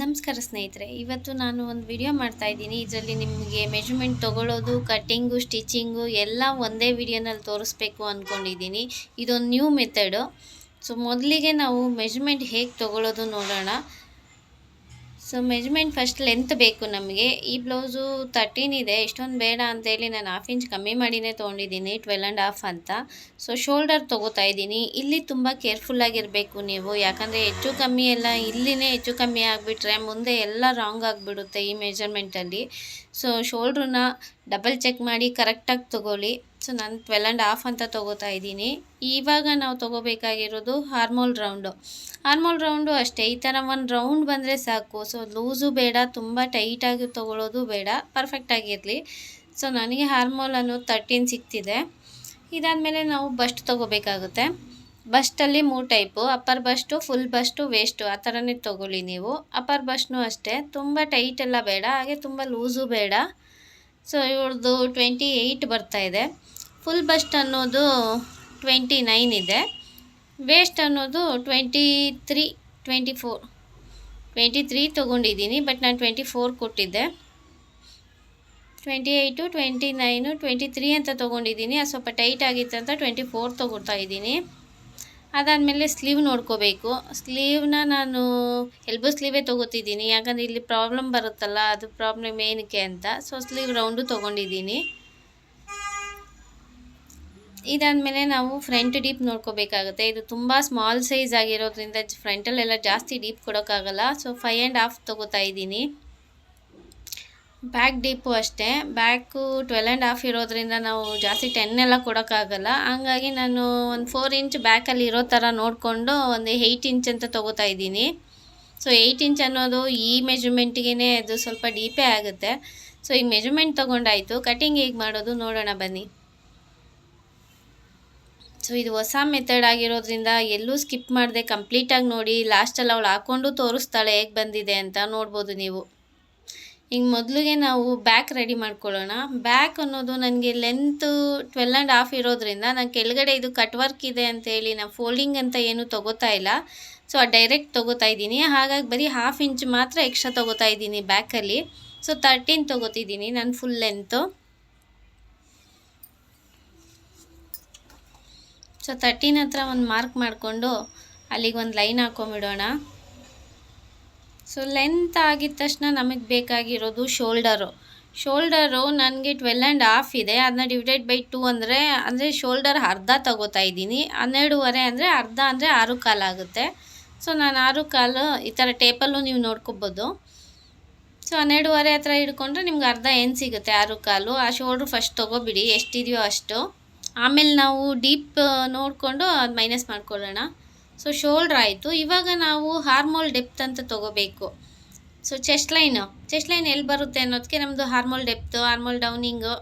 ನಮಸ್ಕಾರ ಸ್ನೇಹಿತರೆ, ಇವತ್ತು ನಾನು ಒಂದು ವಿಡಿಯೋ ಮಾಡ್ತಾ ಇದ್ದೀನಿ. ಇದರಲ್ಲಿ ನಿಮಗೆ ಮೆಜರ್ಮೆಂಟ್ ತೊಗೊಳ್ಳೋದು ಕಟ್ಟಿಂಗು ಸ್ಟಿಚಿಂಗು ಎಲ್ಲ ಒಂದೇ ವಿಡಿಯೋನಲ್ಲಿ ತೋರಿಸ್ಬೇಕು ಅಂದ್ಕೊಂಡಿದ್ದೀನಿ ಇದೊಂದು ನ್ಯೂ ಮೆಥಡು ಸೊ ಮೊದಲಿಗೆ ನಾವು ಮೆಜರ್ಮೆಂಟ್ ಹೇಗೆ ತೊಗೊಳ್ಳೋದು ನೋಡೋಣ. ಸೊ ಮೆಜರ್ಮೆಂಟ್ ಫಸ್ಟ್ ಲೆಂತ್ ಬೇಕು ನಮಗೆ. ಈ ಬ್ಲೌಸು ತರ್ಟೀನ್ ಇದೆ. ಇಷ್ಟೊಂದು ಬೇಡ ಅಂತೇಳಿ ನಾನು ಹಾಫ್ ಇಂಚ್ ಕಮ್ಮಿ ಮಾಡಿನೇ ತೊಗೊಂಡಿದ್ದೀನಿ ಟ್ವೆಲ್ ಆ್ಯಂಡ್ ಹಾಫ್ ಅಂತ. ಸೊ ಶೋಲ್ಡರ್ ತೊಗೋತಾ ಇದ್ದೀನಿ. ಇಲ್ಲಿ ತುಂಬ ಕೇರ್ಫುಲ್ಲಾಗಿರಬೇಕು ನೀವು. ಯಾಕಂದರೆ ಹೆಚ್ಚು ಕಮ್ಮಿ ಎಲ್ಲ ಇಲ್ಲಿನೇ ಹೆಚ್ಚು ಕಮ್ಮಿ ಆಗಿಬಿಟ್ರೆ ಮುಂದೆ ಎಲ್ಲ ರಾಂಗ್ ಆಗಿಬಿಡುತ್ತೆ ಈ ಮೆಜರ್ಮೆಂಟಲ್ಲಿ ಸೊ ಶೋಲ್ಡ್ರನ್ನ ಡಬಲ್ ಚೆಕ್ ಮಾಡಿ ಕರೆಕ್ಟಾಗಿ ತೊಗೊಳ್ಳಿ. ಸೊ ನಾನು ಟ್ವೆಲ್ ಆ್ಯಂಡ್ ಹಾಫ್ ಅಂತ ತೊಗೋತಾ ಇದ್ದೀನಿ. ಇವಾಗ ನಾವು ತೊಗೋಬೇಕಾಗಿರೋದು ಹಾರ್ಮೋಲ್ ರೌಂಡು ಹಾರ್ಮೋಲ್ ರೌಂಡು ಅಷ್ಟೇ, ಈ ಥರ ಒಂದು ರೌಂಡ್ ಬಂದರೆ ಸಾಕು. ಸೊ ಲೂಸು ಬೇಡ, ತುಂಬ ಟೈಟಾಗಿ ತೊಗೊಳ್ಳೋದು ಬೇಡ ಪರ್ಫೆಕ್ಟಾಗಿರಲಿ ಸೊ ನನಗೆ ಹಾರ್ಮೋಲ್ ಅನ್ನೋದು ತರ್ಟೀನ್ ಇದಾದ ಇದಾದಮೇಲೆ ನಾವು ಬಸ್ಟ್ ತೊಗೋಬೇಕಾಗುತ್ತೆ. ಬಸ್ಟಲ್ಲಿ ಮೂರು type upper bust full bust waist ಆ ಥರನೇ ತೊಗೊಳ್ಳಿ ನೀವು. ಅಪ್ಪರ್ ಬಸ್ಟ್ನು ಅಷ್ಟೇ, ತುಂಬ ಟೈಟ್ ಎಲ್ಲ ಬೇಡ, ಹಾಗೆ ತುಂಬ ಲೂಸು ಬೇಡ. ಸೊ ಇವ್ರದ್ದು ಟ್ವೆಂಟಿ ಏಯ್ಟ್ ಇದೆ. ಫುಲ್ ಬಸ್ಟ್ ಅನ್ನೋದು ಟ್ವೆಂಟಿ ನೈನ್ ಇದೆ. ವೇಸ್ಟ್ ಅನ್ನೋದು twenty three twenty four twenty three ತೊಗೊಂಡಿದ್ದೀನಿ ಬಟ್ ನಾನು ಟ್ವೆಂಟಿ ಫೋರ್ ಕೊಟ್ಟಿದ್ದೆ. Twenty eight twenty nine twenty three ಅಂತ ತೊಗೊಂಡಿದ್ದೀನಿ. ಅದು ಸ್ವಲ್ಪ ಟೈಟ್ ಆಗಿತ್ತು ಅಂತ ಟ್ವೆಂಟಿ ಫೋರ್ ತೊಗೊಳ್ತಾ ಇದ್ದೀನಿ. ಅದಾದಮೇಲೆ ಸ್ಲೀವ್ ನೋಡ್ಕೋಬೇಕು. ಸ್ಲೀವ್ನ ನಾನು ಎಲ್ಬೋ ಸ್ಲೀವೇ ತೊಗೋತಿದ್ದೀನಿ. ಯಾಕಂದರೆ ಇಲ್ಲಿ ಪ್ರಾಬ್ಲಮ್ ಬರುತ್ತಲ್ಲ, ಅದು ಪ್ರಾಬ್ಲಮ್ ಏನಕ್ಕೆ ಅಂತ. ಸೊ ಸ್ಲೀವ್ ರೌಂಡು ತೊಗೊಂಡಿದ್ದೀನಿ. ಇದಾದಮೇಲೆ ನಾವು ಫ್ರಂಟ್ ಡೀಪ್ ನೋಡ್ಕೋಬೇಕಾಗುತ್ತೆ. ಇದು ತುಂಬ ಸ್ಮಾಲ್ ಸೈಜ್ ಆಗಿರೋದ್ರಿಂದ ಫ್ರಂಟಲ್ಲೆಲ್ಲ ಜಾಸ್ತಿ ಡೀಪ್ ಕೊಡೋಕ್ಕಾಗಲ್ಲ. ಸೊ ಫೈವ್ ಆ್ಯಂಡ್ ಹಾಫ್ ತೊಗೋತಾ ಇದ್ದೀನಿ. ಬ್ಯಾಕ್ ಡೀಪು ಅಷ್ಟೇ. ಬ್ಯಾಕು ಟ್ವೆಲ್ ಆ್ಯಂಡ್ ಹಾಫ್ ಇರೋದ್ರಿಂದ ನಾವು ಜಾಸ್ತಿ ಟೆನ್ ಎಲ್ಲ ಕೊಡೋಕ್ಕಾಗಲ್ಲ. ಹಂಗಾಗಿ ನಾನು ಒಂದು ಫೋರ್ ಇಂಚ್ ಬ್ಯಾಕಲ್ಲಿ ಇರೋ ಥರ ನೋಡಿಕೊಂಡು ಒಂದು ಏಯ್ಟ್ ಇಂಚ್ ಅಂತ ತೊಗೋತಾ ಇದ್ದೀನಿ. ಸೊ ಏಯ್ಟ್ ಇಂಚ್ ಅನ್ನೋದು ಈ ಮೆಜರ್ಮೆಂಟ್ಗೆ ಅದು ಸ್ವಲ್ಪ ಡೀಪೇ ಆಗುತ್ತೆ. ಸೊ ಈ ಮೆಜರ್ಮೆಂಟ್ ತೊಗೊಂಡಾಯಿತು. ಕಟಿಂಗ್ ಹೇಗೆ ಮಾಡೋದು ನೋಡೋಣ ಬನ್ನಿ. ಸೊ ಇದು ಹೊಸ ಮೆಥಡ್ ಆಗಿರೋದ್ರಿಂದ ಎಲ್ಲೂ ಸ್ಕಿಪ್ ಮಾಡಿದೆ ಕಂಪ್ಲೀಟಾಗಿ ನೋಡಿ ಲಾಸ್ಟಲ್ಲಿ ಅವಳು ಹಾಕ್ಕೊಂಡು ತೋರಿಸ್ತಾಳೆ ಹೇಗೆ ಬಂದಿದೆ ಅಂತ ನೋಡ್ಬೋದು ನೀವು. ಈಗ ಮೊದಲಿಗೆ ನಾವು ಬ್ಯಾಕ್ ರೆಡಿ ಮಾಡ್ಕೊಳ್ಳೋಣ. ಬ್ಯಾಕ್ ಅನ್ನೋದು ನನಗೆ ಲೆಂತು ಟ್ವೆಲ್ ಆ್ಯಂಡ್ ಹಾಫ್ ಇರೋದ್ರಿಂದ ನಾನು ಕೆಳಗಡೆ ಇದು ಕಟ್ ವರ್ಕ್ ಇದೆ ಅಂತ ಹೇಳಿ ನಾನು ಫೋಲ್ಡಿಂಗ್ ಅಂತ ಏನು ತೊಗೋತಾ ಇಲ್ಲ. ಸೊ ಡೈರೆಕ್ಟ್ ತೊಗೋತಾ ಇದ್ದೀನಿ. ಹಾಗಾಗಿ ಬರೀ ಹಾಫ್ ಇಂಚ್ ಮಾತ್ರ ಎಕ್ಸ್ಟ್ರಾ ತೊಗೋತಾ ಇದ್ದೀನಿ ಬ್ಯಾಕಲ್ಲಿ ಸೊ ತರ್ಟೀನ್ ತೊಗೋತಿದ್ದೀನಿ ನಾನು ಫುಲ್ ಲೆಂತು ಸೊ ತರ್ಟೀನ್ ಹತ್ರ ಒಂದು ಮಾರ್ಕ್ ಮಾಡಿಕೊಂಡು ಅಲ್ಲಿಗೆ ಒಂದು ಲೈನ್ ಹಾಕೊಂಬಿಡೋಣ. ಸೊ ಲೆಂತ್ ಆಗಿದ ತಕ್ಷಣ ನಮಗೆ ಬೇಕಾಗಿರೋದು ಶೋಲ್ಡರು. ಶೋಲ್ಡರು ನನಗೆ ಟ್ವೆಲ್ ಆ್ಯಂಡ್ ಹಾಫ್ ಇದೆ. ಅದನ್ನ ಡಿವೈಡೆಡ್ ಬೈ ಟೂ ಅಂದರೆ ಅಂದರೆ ಶೋಲ್ಡರ್ ಅರ್ಧ ತಗೋತಾ ಇದ್ದೀನಿ. ಹನ್ನೆರಡೂವರೆ ಅಂದರೆ ಅರ್ಧ ಅಂದರೆ ಆರು ಕಾಲು ಆಗುತ್ತೆ. ಸೊ ನಾನು ಆರು ಕಾಲು ಈ ಥರ ಟೇಪಲ್ಲೂ ನೀವು ನೋಡ್ಕೊಬೋದು. ಸೊ ಹನ್ನೆರಡೂವರೆ ಹತ್ರ ಹಿಡ್ಕೊಂಡ್ರೆ ನಿಮ್ಗೆ ಅರ್ಧ ಏನು ಸಿಗುತ್ತೆ ಆರು ಕಾಲು. ಆ ಶೋಲ್ಡ್ರು ಫಸ್ಟ್ ತೊಗೊಬಿಡಿ. ಎಷ್ಟಿದೆಯೋ ಅಷ್ಟು. ಆಮೇಲೆ ನಾವು ಡೀಪ್ ನೋಡಿಕೊಂಡು ಅದು ಮೈನಸ್ ಮಾಡ್ಕೊಳ್ಳೋಣ. ಸೊ ಶೋಲ್ಡ್ರ್ ಆಯಿತು. ಇವಾಗ ನಾವು ಹಾರ್ಮೋಲ್ ಡೆಪ್ತ್ ಅಂತ ತೊಗೋಬೇಕು. So chest line chest line ಎಲ್ಲಿ ಬರುತ್ತೆ ಅನ್ನೋದಕ್ಕೆ ನಮ್ಮದು ಹಾರ್ಮೋಲ್ ಡೆಪ್ತು ಹಾರ್ಮೋಲ್ ಡೌನಿಂಗು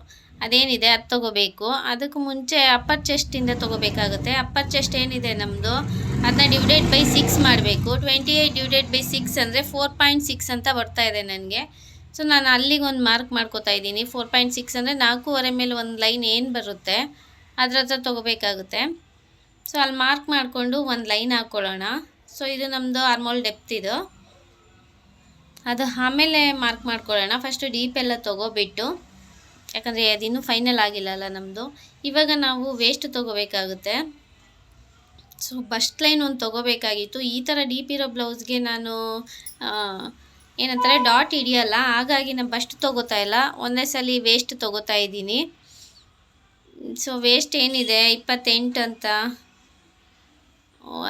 ಅದೇನಿದೆ ಅದು ತೊಗೋಬೇಕು. ಅದಕ್ಕೆ ಮುಂಚೆ ಅಪ್ಪರ್ ಚೆಸ್ಟಿಂದ ತೊಗೋಬೇಕಾಗುತ್ತೆ. ಅಪ್ಪರ್ ಚೆಸ್ಟ್ ಏನಿದೆ ನಮ್ಮದು ಅದನ್ನ ಡಿವೈಡೆಡ್ ಬೈ ಸಿಕ್ಸ್ ಮಾಡಬೇಕು. Twenty eight divided by six ಅಂದರೆ ಫೋರ್ ಪಾಯಿಂಟ್ ಸಿಕ್ಸ್ ಅಂತ ಬರ್ತಾ ಇದೆ ನನಗೆ. ಸೊ ನಾನು ಅಲ್ಲಿಗೆ ಒಂದು ಮಾರ್ಕ್ ಮಾಡ್ಕೋತಾ ಇದ್ದೀನಿ. ಫೋರ್ ಪಾಯಿಂಟ್ ಸಿಕ್ಸ್ ಅಂದರೆ ನಾಲ್ಕೂವರೆ ಮೇಲೆ ಒಂದು ಲೈನ್ ಏನು ಬರುತ್ತೆ? ಅದ್ರ ಹತ್ರ ತೊಗೋಬೇಕಾಗುತ್ತೆ. ಸೊ ಅಲ್ಲಿ ಮಾರ್ಕ್ ಮಾಡಿಕೊಂಡು ಒಂದು ಲೈನ್ ಹಾಕ್ಕೊಳ್ಳೋಣ ಸೊ ಇದು ನಮ್ಮದು ಆರ್ಮೋಲ್ ಡೆಪ್ತ್ ಇದು. ಅದು ಆಮೇಲೆ ಮಾರ್ಕ್ ಮಾಡ್ಕೊಳ್ಳೋಣ. ಫಸ್ಟು ಡೀಪ್ ಎಲ್ಲ ತೊಗೋಬಿಟ್ಟು. ಯಾಕಂದರೆ ಅದಿನ್ನೂ ಫೈನಲ್ ಆಗಿಲ್ಲಲ್ಲ ನಮ್ಮದು ಇವಾಗ ನಾವು ವೇಸ್ಟ್ ತೊಗೋಬೇಕಾಗುತ್ತೆ. ಸೊ ಬಸ್ಟ್ ಲೈನ್ ಒಂದು ತೊಗೋಬೇಕಾಗಿತ್ತು. ಈ ಥರ ಡೀಪ್ ಇರೋ ಬ್ಲೌಸ್ಗೆ ನಾನು ಏನಂತಾರೆ ಡಾಟ್ ಹಿಡಿಯಲ್ಲ. ಹಾಗಾಗಿ ನಾನು ಬಸ್ಟ್ ತೊಗೋತಾ ಇಲ್ಲ. ಒಂದೇ ಸಲ ವೇಸ್ಟ್ ತೊಗೋತಾ ಇದ್ದೀನಿ. ಸೊ ವೇಸ್ಟ್ ಏನಿದೆ? ಇಪ್ಪತ್ತೆಂಟು ಅಂತ.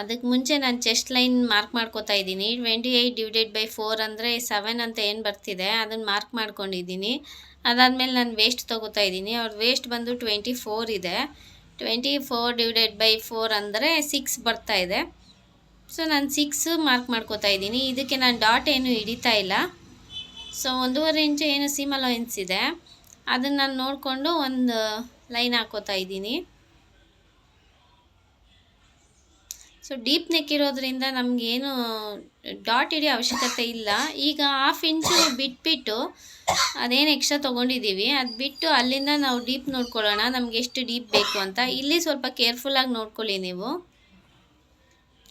ಅದಕ್ಕೆ ಮುಂಚೆ ನಾನು ಚೆಸ್ಟ್ ಲೈನ್ ಮಾರ್ಕ್ ಮಾಡ್ಕೋತಾ ಇದ್ದೀನಿ. Twenty eight divided by four ಅಂದರೆ ಸೆವೆನ್ ಅಂತ ಏನು ಬರ್ತಿದೆ ಅದನ್ನು ಮಾರ್ಕ್ ಮಾಡ್ಕೊಂಡಿದ್ದೀನಿ. ಅದಾದಮೇಲೆ ನಾನು ವೇಸ್ಟ್ ತೊಗೋತಾ ಇದ್ದೀನಿ. ಅವ್ರ ವೇಸ್ಟ್ ಬಂದು ಟ್ವೆಂಟಿ ಫೋರ್ ಇದೆ. Twenty four divided by four ಅಂದರೆ ಸಿಕ್ಸ್ ಬರ್ತಾ ಇದೆ. ಸೊ ನಾನು ಸಿಕ್ಸ್ ಮಾರ್ಕ್ ಮಾಡ್ಕೋತಾ ಇದ್ದೀನಿ. ಇದಕ್ಕೆ ನಾನು ಡಾಟ್ ಏನು ಹಿಡಿತಾ ಇಲ್ಲ. ಸೊ ಒಂದೂವರೆ ಇಂಚು ಏನು ಸೀಮಲ್ ಲೈನ್ಸ್ ಇದೆ. ಅದನ್ನು ನಾನು ನೋಡಿಕೊಂಡು ಒಂದು ಲೈನ್ ಹಾಕೋತಾ ಇದ್ದೀನಿ. ಸೊ ಡೀಪ್ ನೆಕ್ ಇರೋದ್ರಿಂದ ನಮಗೇನು ಡಾಟ್ ಇಡೀ ಅವಶ್ಯಕತೆ ಇಲ್ಲ. ಈಗ ಹಾಫ್ ಇಂಚು ಬಿಟ್ಬಿಟ್ಟು ಅದೇನು ಎಕ್ಸ್ಟ್ರಾ ತೊಗೊಂಡಿದ್ದೀವಿ ಅದು ಬಿಟ್ಟು ಅಲ್ಲಿಂದ ನಾವು ಡೀಪ್ ನೋಡ್ಕೊಳ್ಳೋಣ. ನಮ್ಗೆ ಎಷ್ಟು ಡೀಪ್ ಬೇಕು ಅಂತ. ಇಲ್ಲಿ ಸ್ವಲ್ಪ ಕೇರ್ಫುಲ್ಲಾಗಿ ನೋಡ್ಕೊಳ್ಳಿ ನೀವು.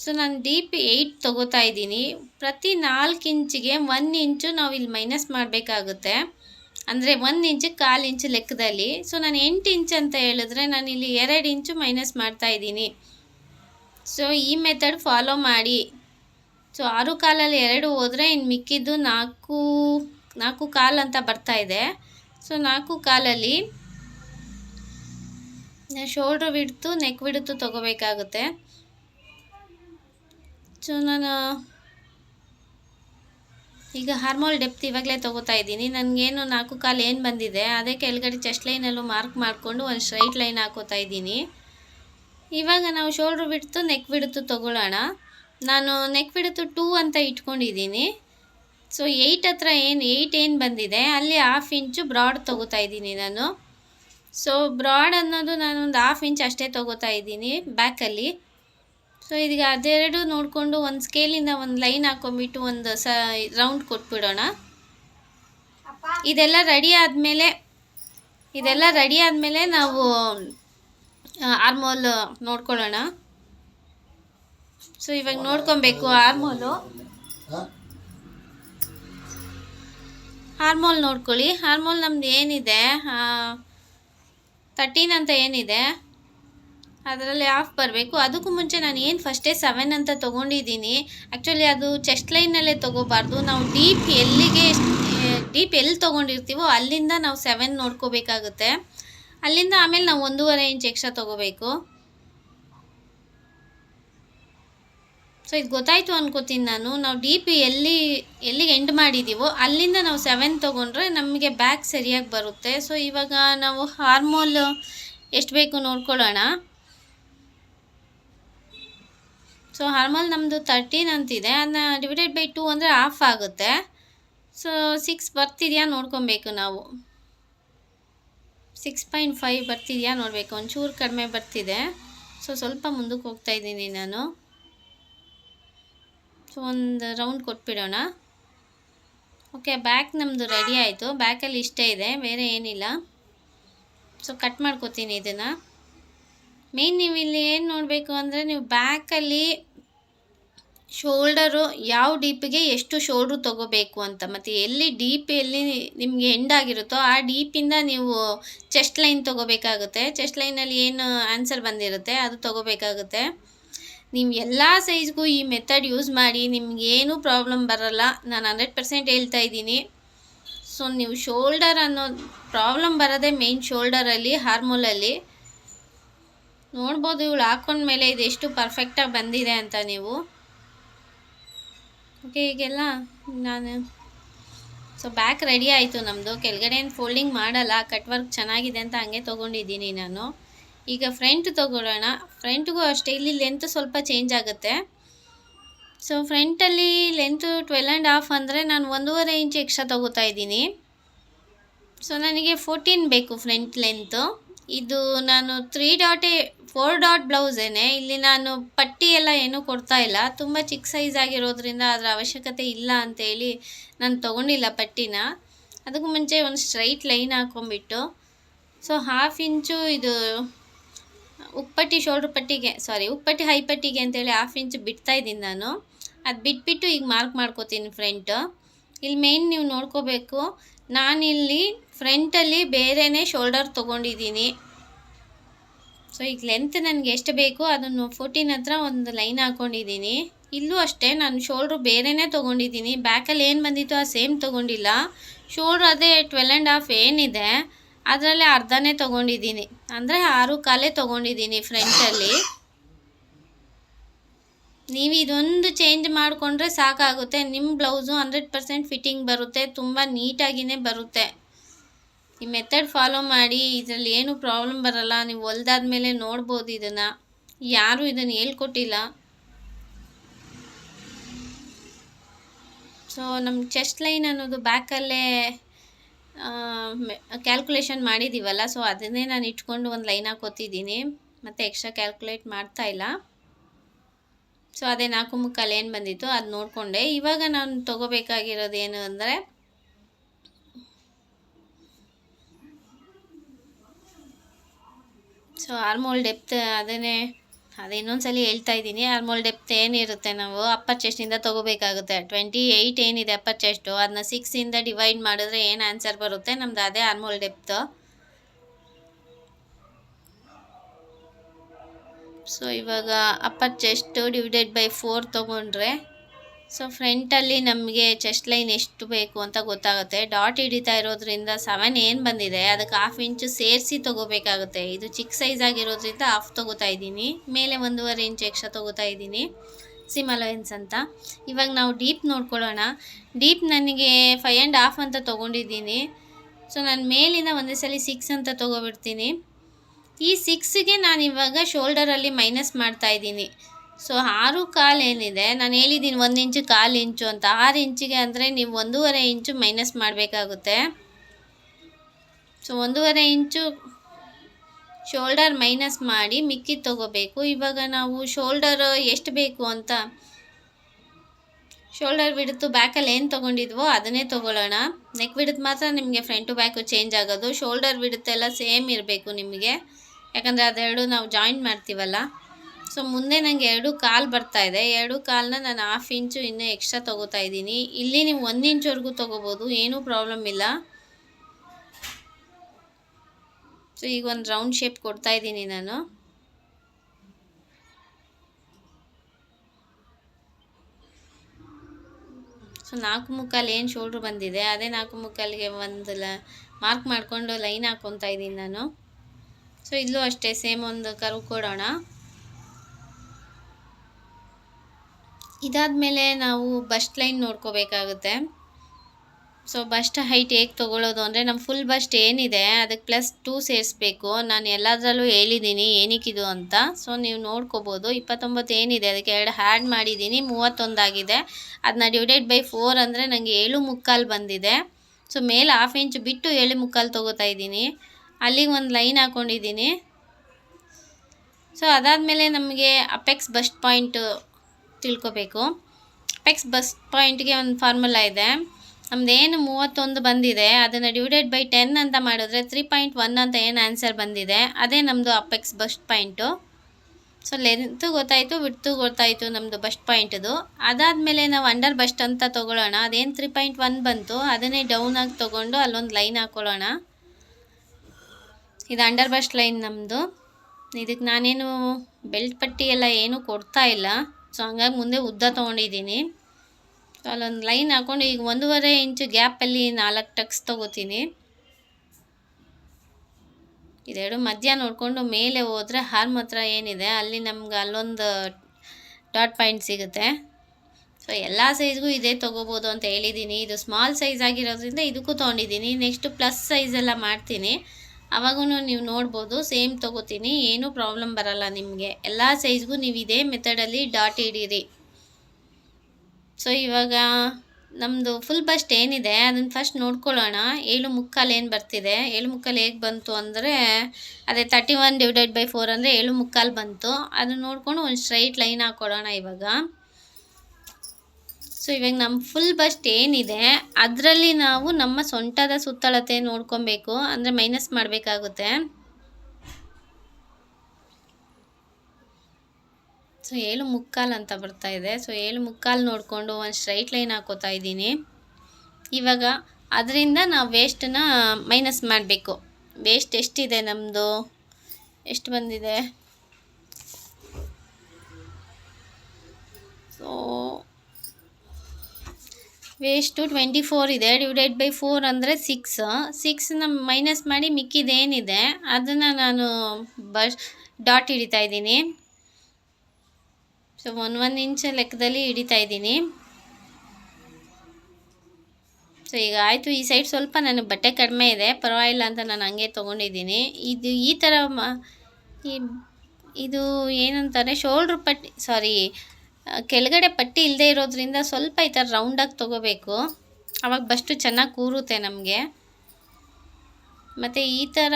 ಸೊ ನಾನು ಡೀಪ್ ಏಯ್ಟ್ ತೊಗೋತಾ ಇದ್ದೀನಿ. ಪ್ರತಿ ನಾಲ್ಕು ಇಂಚಿಗೆ ಒನ್ ಇಂಚು ನಾವು ಇಲ್ಲಿ ಮೈನಸ್ ಮಾಡಬೇಕಾಗುತ್ತೆ. ಅಂದರೆ ಒಂದು ಇಂಚು ಕಾಲು ಇಂಚು ಲೆಕ್ಕದಲ್ಲಿ. ಸೊ ನಾನು ಎಂಟು ಇಂಚ್ ಅಂತ ಹೇಳಿದ್ರೆ ನಾನು ಇಲ್ಲಿ ಎರಡು ಇಂಚು ಮೈನಸ್ ಮಾಡ್ತಾ ಇದ್ದೀನಿ. ಸೊ ಈ ಮೆಥಡ್ ಫಾಲೋ ಮಾಡಿ. ಸೊ ಆರು ಕಾಲಲ್ಲಿ ಎರಡು ಹೋದರೆ ಇನ್ನು ಮಿಕ್ಕಿದ್ದು ನಾಲ್ಕು ನಾಲ್ಕು ಕಾಲು ಅಂತ ಬರ್ತಾ ಇದೆ. ಸೊ ನಾಲ್ಕು ಕಾಲಲ್ಲಿ ಶೋಲ್ಡ್ರ್ ಬಿಡ್ತು ನೆಕ್ ಬಿಡ್ತು ತೊಗೋಬೇಕಾಗುತ್ತೆ. ಸೊ ನಾನು ಈಗ ಹಾರ್ಮೋಲ್ ಡೆಪ್ತ್ ಇವಾಗಲೇ ತೊಗೋತಾ ಇದ್ದೀನಿ. ನನಗೇನು ನಾಲ್ಕು ಕಾಲು ಏನು ಬಂದಿದೆ, ಅದೇ ಕೆಳಗಡೆ ಚೆಸ್ಟ್ ಲೈನಲ್ಲೂ ಮಾರ್ಕ್ ಮಾಡಿಕೊಂಡು ಒಂದು ಸ್ಟ್ರೈಟ್ ಲೈನ್ ಹಾಕೋತಾ ಇದ್ದೀನಿ. ಇವಾಗ ನಾವು ಶೋಲ್ಡ್ರ್ ಬಿಡ್ತು ನೆಕ್ ಬಿಡ್ತು ತೊಗೊಳ್ಳೋಣ. ನಾನು ನೆಕ್ ಬಿಡ್ತು ಟೂ ಅಂತ ಇಟ್ಕೊಂಡಿದ್ದೀನಿ. ಸೊ ಏಯ್ಟ್ ಹತ್ರ ಏನು ಏಯ್ಟ್ ಏನು ಬಂದಿದೆ, ಅಲ್ಲಿ ಹಾಫ್ ಇಂಚು ಬ್ರಾಡ್ ತೊಗೋತಾ ಇದ್ದೀನಿ ನಾನು. ಸೊ ಬ್ರಾಡ್ ಅನ್ನೋದು ನಾನು ಒಂದು ಹಾಫ್ ಇಂಚ್ ಅಷ್ಟೇ ತೊಗೋತಾ ಇದ್ದೀನಿ ಬ್ಯಾಕಲ್ಲಿ ಸೊ ಇದೀಗ ಅದೆರಡು ನೋಡಿಕೊಂಡು ಒಂದು ಸ್ಕೇಲಿಂದ ಒಂದು ಲೈನ್ ಹಾಕೊಂಬಿಟ್ಟು ಒಂದು ಸ ರೌಂಡ್ ಕೊಟ್ಬಿಡೋಣ. ಇದೆಲ್ಲ ರೆಡಿ ಆದಮೇಲೆ, ಇದೆಲ್ಲ ರೆಡಿ ಆದಮೇಲೆ ನಾವು ಆರ್ಮೋಲ್ ನೋಡ್ಕೊಳ್ಳೋಣ. ಸೊ ಇವಾಗ ನೋಡ್ಕೊಬೇಕು ಆರ್ಮೋಲು. ಹಾರ್ಮೋಲ್ ನೋಡ್ಕೊಳ್ಳಿ. ಹಾರ್ಮೋಲ್ ನಮ್ದು ಏನಿದೆ? ತರ್ಟೀನ್ ಅಂತ ಏನಿದೆ? ಅದರಲ್ಲಿ ಆಫ್ ಬರಬೇಕು. ಅದಕ್ಕೂ ಮುಂಚೆ ನಾನು ಏನು ಫಸ್ಟೇ ಸೆವೆನ್ ಅಂತ ತೊಗೊಂಡಿದ್ದೀನಿ. ಆ್ಯಕ್ಚುಲಿ ಅದು ಚೆಸ್ಟ್ ಲೈನಲ್ಲೇ ತೊಗೋಬಾರ್ದು. ನಾವು ಡೀಪ್ ಎಲ್ಲಿಗೆ ಡೀಪ್ ಎಲ್ಲಿ ತೊಗೊಂಡಿರ್ತೀವೋ ಅಲ್ಲಿಂದ ನಾವು ಸೆವೆನ್ ನೋಡ್ಕೋಬೇಕಾಗುತ್ತೆ. ಅಲ್ಲಿಂದ ಆಮೇಲೆ ನಾವು ಒಂದೂವರೆ ಇಂಚ್ ಎಕ್ಸ್ಟ್ರಾ ತೊಗೋಬೇಕು. ಸೊ ಇದು ಗೊತ್ತಾಯಿತು ಅನ್ಕೋತೀನಿ ನಾನು. ನಾವು ಡೀಪ್ ಎಲ್ಲಿ, ಎಲ್ಲಿಗೆ ಎಂಡ್ ಮಾಡಿದ್ದೀವೋ ಅಲ್ಲಿಂದ ನಾವು ಸೆವೆನ್ ತೊಗೊಂಡ್ರೆ ನಮಗೆ ಬ್ಯಾಕ್ ಸರಿಯಾಗಿ ಬರುತ್ತೆ. ಸೊ ಇವಾಗ ನಾವು ಹಾರ್ಮೋಲ್ ಎಷ್ಟು ಬೇಕು ನೋಡ್ಕೊಳ್ಳೋಣ. ಸೊ ಹಾರ್ಮೋಲ್ ನಮ್ಮದು ತರ್ಟೀನ್ ಅಂತಿದೆ. ಅದನ್ನ ಡಿವೈಡೆಡ್ ಬೈ ಟೂ ಅಂದರೆ ಆಫ್ ಆಗುತ್ತೆ. ಸೊ ಸಿಕ್ಸ್ ಬರ್ತಿದೆಯಾ ನೋಡ್ಕೊಬೇಕು ನಾವು. ಸಿಕ್ಸ್ ಪಾಯಿಂಟ್ ಫೈವ್ ಬರ್ತಿದೆಯಾ ನೋಡಬೇಕು, ಒಂಚೂರು ಕಡಿಮೆ ಬರ್ತಿದೆ. ಸೊ ಸ್ವಲ್ಪ ಮುಂದಕ್ಕೆ ಹೋಗ್ತಾ ಇದ್ದೀನಿ ನಾನು. ಸೊ ಒಂದು ರೌಂಡ್ ಕೊಟ್ಬಿಡೋಣ. ಓಕೆ ಬ್ಯಾಕ್ ನಮ್ಮದು ರೆಡಿ ಆಯಿತು. ಬ್ಯಾಕಲ್ಲಿ ಇಷ್ಟೇ ಇದೆ, ಬೇರೆ ಏನಿಲ್ಲ. ಸೊ ಕಟ್ ಮಾಡ್ಕೋತೀನಿ ಇದನ್ನು. ಮೇನ್ ನೀವು ಇಲ್ಲಿ ಏನು ನೋಡಬೇಕು ಅಂದರೆ, ನೀವು ಬ್ಯಾಕಲ್ಲಿ ಶೋಲ್ಡರು ಯಾವ ಡೀಪಿಗೆ ಎಷ್ಟು ಶೋಲ್ಡ್ರು ತೊಗೋಬೇಕು ಅಂತ, ಮತ್ತು ಎಲ್ಲಿ ಡೀಪ್ ಎಲ್ಲಿ ನಿಮಗೆ ಎಂಡ್ ಆಗಿರುತ್ತೋ ಆ ಡೀಪಿಂದ ನೀವು ಚೆಸ್ಟ್ ಲೈನ್ ತೊಗೋಬೇಕಾಗುತ್ತೆ. ಚೆಸ್ಟ್ ಲೈನಲ್ಲಿ ಏನು ಆನ್ಸರ್ ಬಂದಿರುತ್ತೆ ಅದು ತೊಗೋಬೇಕಾಗುತ್ತೆ. ನೀವು ಎಲ್ಲ ಸೈಜ್ಗೂ ಈ ಮೆಥಡ್ ಯೂಸ್ ಮಾಡಿ ನಿಮಗೇನು ಪ್ರಾಬ್ಲಮ್ ಬರಲ್ಲ. ನಾನು ಹಂಡ್ರೆಡ್ ಪರ್ಸೆಂಟ್ ಹೇಳ್ತಾ ಇದ್ದೀನಿ. ಸೊ, ನೀವು ಶೋಲ್ಡರ್ ಅನ್ನೋ ಪ್ರಾಬ್ಲಮ್ ಬರೋದೇ ಮೇನ್ ಶೋಲ್ಡರಲ್ಲಿ, ಹಾರ್ಮೋಲಲ್ಲಿ ನೋಡ್ಬೋದು. ಇವಳು ಹಾಕೊಂಡ್ಮೇಲೆ ಇದು ಎಷ್ಟು ಪರ್ಫೆಕ್ಟಾಗಿ ಬಂದಿದೆ ಅಂತ ನೀವು. ಓಕೆ, ಈಗೆಲ್ಲ ನಾನು ಸೊ ಬ್ಯಾಕ್ ರೆಡಿ ಆಯಿತು ನಮ್ಮದು ಕೆಳಗಡೆ ಏನು ಫೋಲ್ಡಿಂಗ್ ಮಾಡಲ್ಲ ಕಟ್ ವರ್ಕ್ ಚೆನ್ನಾಗಿದೆ ಅಂತ ಹಂಗೆ ತೊಗೊಂಡಿದ್ದೀನಿ ನಾನು. ಈಗ ಫ್ರಂಟ್ ತೊಗೊಳ್ಳೋಣ. ಫ್ರಂಟ್ಗೂ ಅಷ್ಟೇ, ಇಲ್ಲಿ ಲೆಂತ್ ಸ್ವಲ್ಪ ಚೇಂಜ್ ಆಗುತ್ತೆ. ಸೊ ಫ್ರಂಟಲ್ಲಿ ಲೆಂತು ಟ್ವೆಲ್ ಆ್ಯಂಡ್ ಹಾಫ್ ಅಂದರೆ ನಾನು ಒಂದೂವರೆ ಇಂಚ್ ಎಕ್ಸ್ಟ್ರಾ ತೊಗೋತಾ ಇದ್ದೀನಿ. ಸೊ ನನಗೆ ಫೋರ್ಟೀನ್ ಬೇಕು ಫ್ರಂಟ್ ಲೆಂತು ಇದು ನಾನು ತ್ರೀ ಡಾಟೇ ಫೋರ್ ಡಾಟ್ ಬ್ಲೌಸೇನೆ ಇಲ್ಲಿ ನಾನು ಪಟ್ಟಿ ಎಲ್ಲ ಏನೂ ಕೊಡ್ತಾ ಇಲ್ಲ. ತುಂಬ ಚಿಕ್ಕ ಸೈಜ್ ಆಗಿರೋದ್ರಿಂದ ಅದರ ಅವಶ್ಯಕತೆ ಇಲ್ಲ ಅಂತೇಳಿ ನಾನು ತೊಗೊಂಡಿಲ್ಲ ಪಟ್ಟಿನ. ಅದಕ್ಕೂ ಮುಂಚೆ ಒಂದು ಸ್ಟ್ರೈಟ್ ಲೈನ್ ಹಾಕ್ಕೊಂಬಿಟ್ಟು ಸೊ ಹಾಫ್ ಇಂಚು ಇದು ಉಪ್ಪಟ್ಟಿ ಶೋಲ್ಡ್ರ್ ಪಟ್ಟಿಗೆ ಸಾರಿ ಉಪ್ಪಟ್ಟಿ ಹೈ ಪಟ್ಟಿಗೆ ಅಂತೇಳಿ ಹಾಫ್ ಇಂಚ್ ಬಿಡ್ತಾ ಇದ್ದೀನಿ ನಾನು. ಅದು ಬಿಟ್ಬಿಟ್ಟು ಈಗ ಮಾರ್ಕ್ ಮಾಡ್ಕೋತೀನಿ ಫ್ರಂಟ್ ಇಲ್ಲಿ ಮೇಯ್ನ್ ನೀವು ನೋಡ್ಕೋಬೇಕು, ನಾನಿಲ್ಲಿ ಫ್ರಂಟಲ್ಲಿ ಬೇರೆಯೇ ಶೋಲ್ಡರ್ ತೊಗೊಂಡಿದ್ದೀನಿ. ಸೊ ಈಗ ಲೆಂತ್ ನನಗೆ ಎಷ್ಟು ಬೇಕು ಅದನ್ನು ಫೋರ್ಟೀನ್ ಹತ್ರ ಒಂದು ಲೈನ್ ಹಾಕ್ಕೊಂಡಿದ್ದೀನಿ ಇಲ್ಲೂ ಅಷ್ಟೇ, ನಾನು ಶೋಲ್ಡ್ರು ಬೇರೆಯೇ ತೊಗೊಂಡಿದ್ದೀನಿ. ಬ್ಯಾಕಲ್ಲಿ ಏನು ಬಂದಿತ್ತು ಆ ಸೇಮ್ ತೊಗೊಂಡಿಲ್ಲ. ಶೋಲ್ಡ್ರ್ ಅದೇ ಟ್ವೆಲ್ ಆ್ಯಂಡ್ ಹಾಫ್ ಏನಿದೆ, ಅದರಲ್ಲಿ ಅರ್ಧನೇ ತೊಗೊಂಡಿದ್ದೀನಿ. ಅಂದರೆ ಆರು ಕಾಲೇ ತೊಗೊಂಡಿದ್ದೀನಿ ಫ್ರಂಟಲ್ಲಿ. ನೀವು ಇದೊಂದು ಚೇಂಜ್ ಮಾಡಿಕೊಂಡ್ರೆ ಸಾಕಾಗುತ್ತೆ. ನಿಮ್ಮ ಬ್ಲೌಸು ಹಂಡ್ರೆಡ್ ಪರ್ಸೆಂಟ್ ಫಿಟ್ಟಿಂಗ್ ಬರುತ್ತೆ, ತುಂಬ ನೀಟಾಗಿಯೇ ಬರುತ್ತೆ. ಈ ಮೆಥಡ್ ಫಾಲೋ ಮಾಡಿ ಇದರಲ್ಲಿ ಏನು ಪ್ರಾಬ್ಲಮ್ ಬರಲ್ಲ, ನೀವು ಹೊಲ್ದಾದ್ಮೇಲೆ ನೋಡ್ಬೋದು ಇದನ್ನು. ಯಾರೂ ಇದನ್ನು ಹೇಳ್ಕೊಟ್ಟಿಲ್ಲ. ಸೊ ನಮ್ಮ ಚೆಸ್ಟ್ ಲೈನ್ ಅನ್ನೋದು ಬ್ಯಾಕಲ್ಲೇ ಕ್ಯಾಲ್ಕುಲೇಷನ್ ಮಾಡಿದ್ದೀವಲ್ಲ ಸೊ ಅದನ್ನೇ ನಾನು ಇಟ್ಕೊಂಡು ಒಂದು ಲೈನ್ ಹಾಕೋತಿದ್ದೀನಿ. ಮತ್ತು ಎಕ್ಸ್ಟ್ರಾ ಕ್ಯಾಲ್ಕುಲೇಟ್ ಮಾಡ್ತಾ ಇಲ್ಲ. ಸೊ ಅದೇ ನಾಲ್ಕು ಮುಕ್ಕಾಲು ಏನು ಬಂದಿತ್ತು ಅದು ನೋಡಿಕೊಂಡೆ. ಇವಾಗ ನಾನು ತೊಗೋಬೇಕಾಗಿರೋದು ಏನು ಅಂದರೆ ಸೊ ಆರ್ಮೋಲ್ ಡೆಪ್ತ್ ಅದನ್ನೇ, ಅದು ಇನ್ನೊಂದ್ಸಲ ಹೇಳ್ತಾ ಇದ್ದೀನಿ. ಆರ್ಮೋಲ್ ಡೆಪ್ತ್ ಏನಿರುತ್ತೆ ನಾವು ಅಪ್ಪರ್ ಚೆಸ್ಟಿಂದ ತೊಗೋಬೇಕಾಗುತ್ತೆ. ಟ್ವೆಂಟಿ ಏಯ್ಟ್ ಏನಿದೆ ಅಪ್ಪರ್ ಚೆಸ್ಟು ಅದನ್ನ ಸಿಕ್ಸಿಂದ ಡಿವೈಡ್ ಮಾಡಿದ್ರೆ ಏನು ಆನ್ಸರ್ ಬರುತ್ತೆ? ನಮ್ದು ಅದೇ ಆರ್ಮೋಲ್ ಡೆಪ್ತು ಸೊ ಇವಾಗ upper chest divided by four ತೊಗೊಂಡ್ರೆ ಸೊ ಫ್ರಂಟಲ್ಲಿ ನಮಗೆ ಚೆಸ್ಟ್ ಲೈನ್ ಎಷ್ಟು ಬೇಕು ಅಂತ ಗೊತ್ತಾಗುತ್ತೆ. ಡಾಟ್ ಹಿಡಿತಾ ಇರೋದ್ರಿಂದ ಸೆವೆನ್ ಏನು ಬಂದಿದೆ, ಅದಕ್ಕೆ ಹಾಫ್ ಇಂಚು ಸೇರಿಸಿ ತೊಗೋಬೇಕಾಗುತ್ತೆ. ಇದು ಚಿಕ್ಕ ಸೈಜ್ ಆಗಿರೋದ್ರಿಂದ ಹಾಫ್ ತೊಗೋತಾ ಇದ್ದೀನಿ. ಮೇಲೆ ಒಂದೂವರೆ ಇಂಚ್ ಎಕ್ಸ್ಟ್ರಾ ತೊಗೋತಾ ಇದ್ದೀನಿ. ಸಿಮ್ ಅಲವೆನ್ಸ್ ಅಂತ. ಇವಾಗ ನಾವು ಡೀಪ್ ನೋಡ್ಕೊಳ್ಳೋಣ. ಡೀಪ್ ನನಗೆ ಫೈ ಆ್ಯಂಡ್ ಹಾಫ್ ಅಂತ ತೊಗೊಂಡಿದ್ದೀನಿ. ಸೊ ನಾನು ಮೇಲಿಂದ ಒಂದೇ ಸಲ ಸಿಕ್ಸ್ ಅಂತ ತೊಗೊಬಿಡ್ತೀನಿ. ಈ ಸಿಕ್ಸ್ಗೆ ನಾನು ಇವಾಗ ಶೋಲ್ಡರಲ್ಲಿ ಮೈನಸ್ ಮಾಡ್ತಾ ಇದ್ದೀನಿ. ಸೊ ಆರು ಕಾಲು ಏನಿದೆ? ನಾನು ಹೇಳಿದ್ದೀನಿ ಒಂದು ಇಂಚು ಕಾಲು ಇಂಚು ಅಂತ. ಆರು ಇಂಚಿಗೆ ಅಂದರೆ ನೀವು ಒಂದೂವರೆ ಇಂಚು ಮೈನಸ್ ಮಾಡಬೇಕಾಗುತ್ತೆ. ಸೊ ಒಂದೂವರೆ ಇಂಚು ಶೋಲ್ಡರ್ ಮೈನಸ್ ಮಾಡಿ ಮಿಕ್ಕಿದ್ದು ತೊಗೋಬೇಕು. ಇವಾಗ ನಾವು ಶೋಲ್ಡರ್ ಎಷ್ಟು ಬೇಕು ಅಂತ. ಶೋಲ್ಡರ್ ಬಿಡ್ತು ಬ್ಯಾಕಲ್ಲಿ ಏನು ತೊಗೊಂಡಿದ್ವೋ ಅದನ್ನೇ ತೊಗೊಳ್ಳೋಣ. ನೆಕ್ ಬಿಡುತ್ತೆ ಮಾತ್ರ ನಿಮಗೆ ಫ್ರಂಟು ಬ್ಯಾಕು ಚೇಂಜ್ ಆಗೋದು. ಶೋಲ್ಡರ್ ಬಿಡುತ್ತೆಲ್ಲ ಸೇಮ್ ಇರಬೇಕು ನಿಮಗೆ. ಯಾಕಂದರೆ ಅದೆರಡು ನಾವು ಜಾಯಿಂಟ್ ಮಾಡ್ತೀವಲ್ಲ. ಸೊ ಮುಂದೆ ನನಗೆ ಎರಡು ಕಾಲು ಬರ್ತಾ ಇದೆ. ಎರಡು ಕಾಲನ್ನ ನಾನು ಹಾಫ್ ಇಂಚು ಇನ್ನೂ ಎಕ್ಸ್ಟ್ರಾ ತೊಗೋತಾ ಇದ್ದೀನಿ. ಇಲ್ಲಿ ನೀವು ಒಂದು ಇಂಚ್ವರೆಗೂ ತೊಗೋಬೋದು. ಏನೂ ಪ್ರಾಬ್ಲಮ್ ಇಲ್ಲ. ಸೊ ಈಗ ಒಂದು ರೌಂಡ್ ಶೇಪ್ ಕೊಡ್ತಾ ಇದ್ದೀನಿ ನಾನು. ಸೊ ನಾಲ್ಕು ಮುಕ್ಕಾಲು ಏನು ಶೋಲ್ಡ್ರ್ ಬಂದಿದೆ, ಅದೇ ನಾಲ್ಕು ಮುಕ್ಕಾಲಿಗೆ ಒಂದು ಲ ಮಾರ್ಕ್ ಮಾಡಿಕೊಂಡು ಲೈನ್ ಹಾಕ್ಕೊತಾ ಇದ್ದೀನಿ ನಾನು. ಸೊ ಇಲ್ಲೂ ಅಷ್ಟೇ ಸೇಮ್ ಒಂದು ಕರ್ವ್ ಕೊಡೋಣ. ಇದಾದಮೇಲೆ ನಾವು ಬಸ್ಟ್ ಲೈನ್ ನೋಡ್ಕೋಬೇಕಾಗುತ್ತೆ. ಸೊ ಬಸ್ಟ್ ಹೈಟ್ ಹೇಗೆ ತೊಗೊಳ್ಳೋದು ಅಂದರೆ ನಮ್ಮ ಫುಲ್ ಬಸ್ಟ್ ಏನಿದೆ ಅದಕ್ಕೆ ಪ್ಲಸ್ ಟೂ ಸೇರಿಸ್ಬೇಕು. ನಾನು ಎಲ್ಲದರಲ್ಲೂ ಹೇಳಿದ್ದೀನಿ ಏನಕ್ಕಿದು ಅಂತ. ಸೊ ನೀವು ನೋಡ್ಕೋಬೋದು. ಇಪ್ಪತ್ತೊಂಬತ್ತು ಏನಿದೆ, ಅದಕ್ಕೆ ಎರಡು ಹ್ಯಾಡ್ ಮಾಡಿದ್ದೀನಿ ಮೂವತ್ತೊಂದಾಗಿದೆ ಅದನ್ನ ಡಿವೈಡೆಡ್ ಬೈ ಫೋರ್ ಅಂದರೆ ನನಗೆ ಏಳು ಮುಕ್ಕಾಲು ಬಂದಿದೆ. ಸೊ ಮೇಲೆ ಹಾಫ್ ಇಂಚ್ ಬಿಟ್ಟು ಏಳು ಮುಕ್ಕಾಲು ತೊಗೋತಾ ಇದ್ದೀನಿ. ಅಲ್ಲಿಗೆ ಒಂದು ಲೈನ್ ಹಾಕ್ಕೊಂಡಿದ್ದೀನಿ ಸೊ ಅದಾದಮೇಲೆ ನಮಗೆ ಅಪೆಕ್ಸ್ ಬಸ್ಟ್ ಪಾಯಿಂಟು ತಿಳ್ಕೊಬೇಕು. ಪೆಕ್ಸ್ ಬಸ್ ಪಾಯಿಂಟ್ಗೆ ಒಂದು ಫಾರ್ಮುಲಾ ಇದೆ. ನಮ್ಮದೇನು ಮೂವತ್ತೊಂದು ಬಂದಿದೆ, ಅದನ್ನು ಡಿವೈಡೆಡ್ ಬೈ ಟೆನ್ ಅಂತ ಮಾಡಿದ್ರೆ ತ್ರೀ ಪಾಯಿಂಟ್ ಒನ್ ಅಂತ ಏನು ಆನ್ಸರ್ ಬಂದಿದೆ, ಅದೇ ನಮ್ಮದು apex bust point so length ಗೊತ್ತಾಯಿತು ಬಿಡ್ತು ಗೊತ್ತಾಯಿತು ನಮ್ಮದು ಬಸ್ಟ್ ಪಾಯಿಂಟದು ಅದಾದಮೇಲೆ ನಾವು ಅಂಡರ್ ಬಸ್ಟ್ ಅಂತ ತೊಗೊಳ್ಳೋಣ. ಅದೇನು ತ್ರೀ ಪಾಯಿಂಟ್ ಒನ್ ಬಂತು, ಅದನ್ನೇ ಡೌನಾಗಿ ತೊಗೊಂಡು ಅಲ್ಲೊಂದು ಲೈನ್ ಹಾಕ್ಕೊಳ್ಳೋಣ ಇದು ಅಂಡರ್ ಬಸ್ಟ್ ಲೈನ್ ನಮ್ಮದು ಇದಕ್ಕೆ ನಾನೇನು ಬೆಲ್ಟ್ ಪಟ್ಟಿ ಎಲ್ಲ ಏನೂ ಕೊಡ್ತಾ ಇಲ್ಲ. ಸೊ ಹಂಗಾಗಿ ಮುಂದೆ ಉದ್ದ ತೊಗೊಂಡಿದ್ದೀನಿ. ಸೊ ಅಲ್ಲೊಂದು ಲೈನ್ ಹಾಕ್ಕೊಂಡು ಈಗ ಒಂದೂವರೆ ಇಂಚು ಗ್ಯಾಪಲ್ಲಿ ನಾಲ್ಕು ಟಕ್ಸ್ ತೊಗೋತೀನಿ. ಇದೆರಡು ಮಧ್ಯ ನೋಡಿಕೊಂಡು ಮೇಲೆ ಹೋದರೆ ಹಾರ್ಮ್ ಹತ್ರ ಏನಿದೆ, ಅಲ್ಲಿ ನಮ್ಗೆ ಅಲ್ಲೊಂದು ಡಾಟ್ ಪಾಯಿಂಟ್ ಸಿಗುತ್ತೆ. ಸೊ ಎಲ್ಲ ಸೈಜ್ಗೂ ಇದೇ ತೊಗೋಬೋದು ಅಂತ ಹೇಳಿದ್ದೀನಿ. ಇದು ಸ್ಮಾಲ್ ಸೈಜ್ ಆಗಿರೋದ್ರಿಂದ ಇದಕ್ಕೂ ತೊಗೊಂಡಿದ್ದೀನಿ. ನೆಕ್ಸ್ಟು ಪ್ಲಸ್ ಸೈಜೆಲ್ಲ ಮಾಡ್ತೀನಿ. ಅವಾಗೂ ನೀವು ನೋಡ್ಬೋದು, ಸೇಮ್ ತೊಗೋತೀನಿ, ಏನೂ ಪ್ರಾಬ್ಲಮ್ ಬರಲ್ಲ ನಿಮಗೆ. ಎಲ್ಲ ಸೈಜ್ಗೂ ನೀವು ಇದೇ ಮೆಥಡಲ್ಲಿ ಡಾಟ್ ಇಡೀರಿ ಸೊ ಇವಾಗ ನಮ್ಮದು ಫುಲ್ ಬಸ್ಟ್ ಏನಿದೆ, ಅದನ್ನು ಫಸ್ಟ್ ನೋಡ್ಕೊಳ್ಳೋಣ. ಏಳು ಮುಕ್ಕಾಲು ಏನು ಬರ್ತಿದೆ? ಏಳು ಮುಕ್ಕಾಲು ಹೇಗೆ ಬಂತು ಅಂದರೆ, ಅದೇ thirty one divided by four ಅಂದರೆ ಏಳು ಮುಕ್ಕಾಲು ಬಂತು. ಅದನ್ನು ನೋಡಿಕೊಂಡು ಒಂದು ಸ್ಟ್ರೈಟ್ ಲೈನ್ ಹಾಕ್ಕೊಳ್ಳೋಣ ಇವಾಗ. ಸೊ ಇವಾಗ ನಮ್ಮ ಫುಲ್ ಬಸ್ಟ್ ಏನಿದೆ, ಅದರಲ್ಲಿ ನಾವು ನಮ್ಮ ಸೊಂಟದ ಸುತ್ತಳತೆ ನೋಡ್ಕೊಬೇಕು, ಅಂದರೆ ಮೈನಸ್ ಮಾಡಬೇಕಾಗುತ್ತೆ. ಸೊ ಏಳು ಮುಕ್ಕಾಲು ಅಂತ ಬರ್ತಾ ಇದೆ. ಸೊ ಏಳು ಮುಕ್ಕಾಲು ನೋಡಿಕೊಂಡು ಒಂದು ಸ್ಟ್ರೈಟ್ ಲೈನ್ ಹಾಕೋತಾ ಇದ್ದೀನಿ. ಇವಾಗ ಅದರಿಂದ ನಾವು ವೇಸ್ಟನ್ನ ಮೈನಸ್ ಮಾಡಬೇಕು. ವೇಸ್ಟ್ ಎಷ್ಟಿದೆ ನಮ್ಮದು ಎಷ್ಟು ಬಂದಿದೆ? ಸೊ ವೇಸ್ಟು ಟ್ವೆಂಟಿ ಫೋರ್ ಇದೆ ಡಿವೈಡೆಡ್ ಬೈ ಫೋರ್ ಅಂದರೆ ಸಿಕ್ಸ್ ಸಿಕ್ಸ್ನ ಮೈನಸ್ ಮಾಡಿ ಮಿಕ್ಕಿದೇನಿದೆ ಅದನ್ನು ನಾನು ಬಸ್ ಡಾಟ್ ಹಿಡಿತಾ ಇದ್ದೀನಿ. ಸೊ ಒನ್ ಒನ್ ಇಂಚ್ ಲೆಕ್ಕದಲ್ಲಿ ಹಿಡಿತಾ ಇದ್ದೀನಿ. ಸೊ ಈಗ ಆಯಿತು, ಈ ಸೈಡ್ ಸ್ವಲ್ಪ ನನಗೆ ಬಟ್ಟೆ ಕಡಿಮೆ ಇದೆ, ಪರವಾಗಿಲ್ಲ ಅಂತ ನಾನು ಹಂಗೆ ತೊಗೊಂಡಿದ್ದೀನಿ. ಇದು ಈ ಥರ ಮ ಇದು ಏನಂತಾರೆ ಶೋಲ್ಡ್ರ್ ಪಟ್ಟಿ ಸಾರಿ ಕೆಳಗಡೆ ಪಟ್ಟಿ ಇಲ್ಲದೆ ಇರೋದ್ರಿಂದ ಸ್ವಲ್ಪ ಈ ಥರ ರೌಂಡಾಗಿ ತೊಗೋಬೇಕು. ಆವಾಗ ಬಷ್ಟು ಚೆನ್ನಾಗಿ ಕೂರುತ್ತೆ ನಮಗೆ. ಮತ್ತು ಈ ಥರ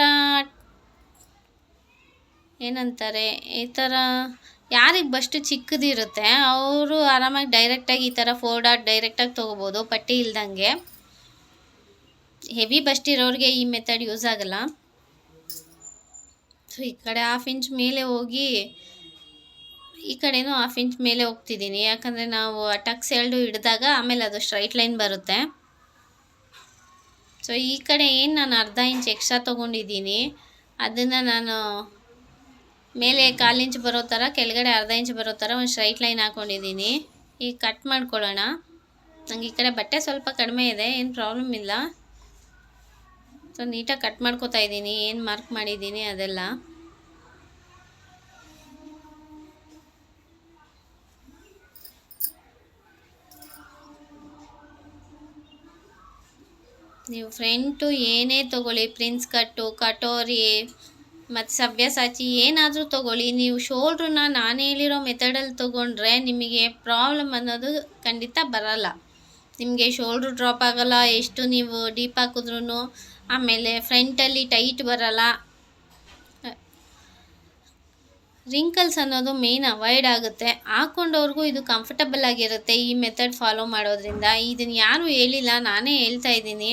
ಏನಂತಾರೆ, ಈ ಥರ ಯಾರಿಗೆ ಬಷ್ಟು ಚಿಕ್ಕದಿರುತ್ತೆ ಅವರು ಆರಾಮಾಗಿ ಡೈರೆಕ್ಟಾಗಿ ಈ ಥರ ಫೋರ್ ಡಾಟ್ ಡೈರೆಕ್ಟಾಗಿ ತೊಗೋಬೋದು, ಪಟ್ಟಿ ಇಲ್ದಂಗೆ. ಹೆವಿ ಬಸ್ಟ್ ಇರೋರಿಗೆ ಈ ಮೆಥಡ್ ಯೂಸ್ ಆಗಲ್ಲ. ಸೊ ಈ ಕಡೆ ಹಾಫ್ ಇಂಚ್ ಮೇಲೆ ಹೋಗಿ ಈ ಕಡೆನೂ ಹಾಫ್ ಇಂಚ್ ಮೇಲೆ ಹೋಗ್ತಿದ್ದೀನಿ. ಯಾಕಂದರೆ ನಾವು ಟಕ್ಸ್ ಎರಡು ಹಿಡಿದಾಗ ಆಮೇಲೆ ಅದು ಸ್ಟ್ರೈಟ್ ಲೈನ್ ಬರುತ್ತೆ. ಸೊ ಈ ಕಡೆ ಏನು ನಾನು ಅರ್ಧ ಇಂಚ್ ಎಕ್ಸ್ಟ್ರಾ ತೊಗೊಂಡಿದ್ದೀನಿ. ಅದನ್ನು ನಾನು ಮೇಲೆ ಕಾಲು ಇಂಚ್ ಬರೋ ಥರ ಕೆಳಗಡೆ ಅರ್ಧ ಇಂಚ್ ಬರೋ ಥರ ಒಂದು ಸ್ಟ್ರೈಟ್ ಲೈನ್ ಹಾಕ್ಕೊಂಡಿದ್ದೀನಿ ಈಗ ಕಟ್ ಮಾಡ್ಕೊಳ್ಳೋಣ. ನಂಗೆ ಈ ಕಡೆ ಬಟ್ಟೆ ಸ್ವಲ್ಪ ಕಡಿಮೆ ಇದೆ, ಏನು ಪ್ರಾಬ್ಲಮ್ ಇಲ್ಲ. ಸೊ ನೀಟಾಗಿ ಕಟ್ ಮಾಡ್ಕೋತಾ ಇದ್ದೀನಿ, ಏನು ಮಾರ್ಕ್ ಮಾಡಿದ್ದೀನಿ ಅದೆಲ್ಲ. ನೀವು ಫ್ರೆಂಟು ಏನೇ ತೊಗೊಳ್ಳಿ, ಪ್ರಿನ್ಸ್ ಕಟ್ಟು, ಕಟೋರಿ ಮತ್ತು ಸವ್ಯಸಾಚಿ ಏನಾದರೂ ತೊಗೊಳ್ಳಿ. ನೀವು ಶೋಲ್ಡ್ರನ್ನ ನಾನು ಹೇಳಿರೋ ಮೆಥಡಲ್ಲಿ ತೊಗೊಂಡ್ರೆ ನಿಮಗೆ ಪ್ರಾಬ್ಲಮ್ ಅನ್ನೋದು ಖಂಡಿತ ಬರಲ್ಲ. ನಿಮಗೆ ಶೋಲ್ಡ್ರ್ ಡ್ರಾಪ್ ಆಗಲ್ಲ, ಎಷ್ಟು ನೀವು ಡೀಪ್ ಹಾಕಿದ್ರೂ ಆಮೇಲೆ ಫ್ರಂಟಲ್ಲಿ ಟೈಟ್ ಬರಲ್ಲ. ರಿಂಕಲ್ಸ್ ಅನ್ನೋದು ಮೇನ್ ಅವಾಯ್ಡ್ ಆಗುತ್ತೆ. ಹಾಕೊಂಡವ್ರಿಗೂ ಇದು ಕಂಫರ್ಟಬಲ್ ಆಗಿರುತ್ತೆ ಈ ಮೆಥಡ್ ಫಾಲೋ ಮಾಡೋದ್ರಿಂದ. ಇದನ್ನು ಯಾರೂ ಹೇಳಿಲ್ಲ, ನಾನೇ ಹೇಳ್ತಾ ಇದ್ದೀನಿ.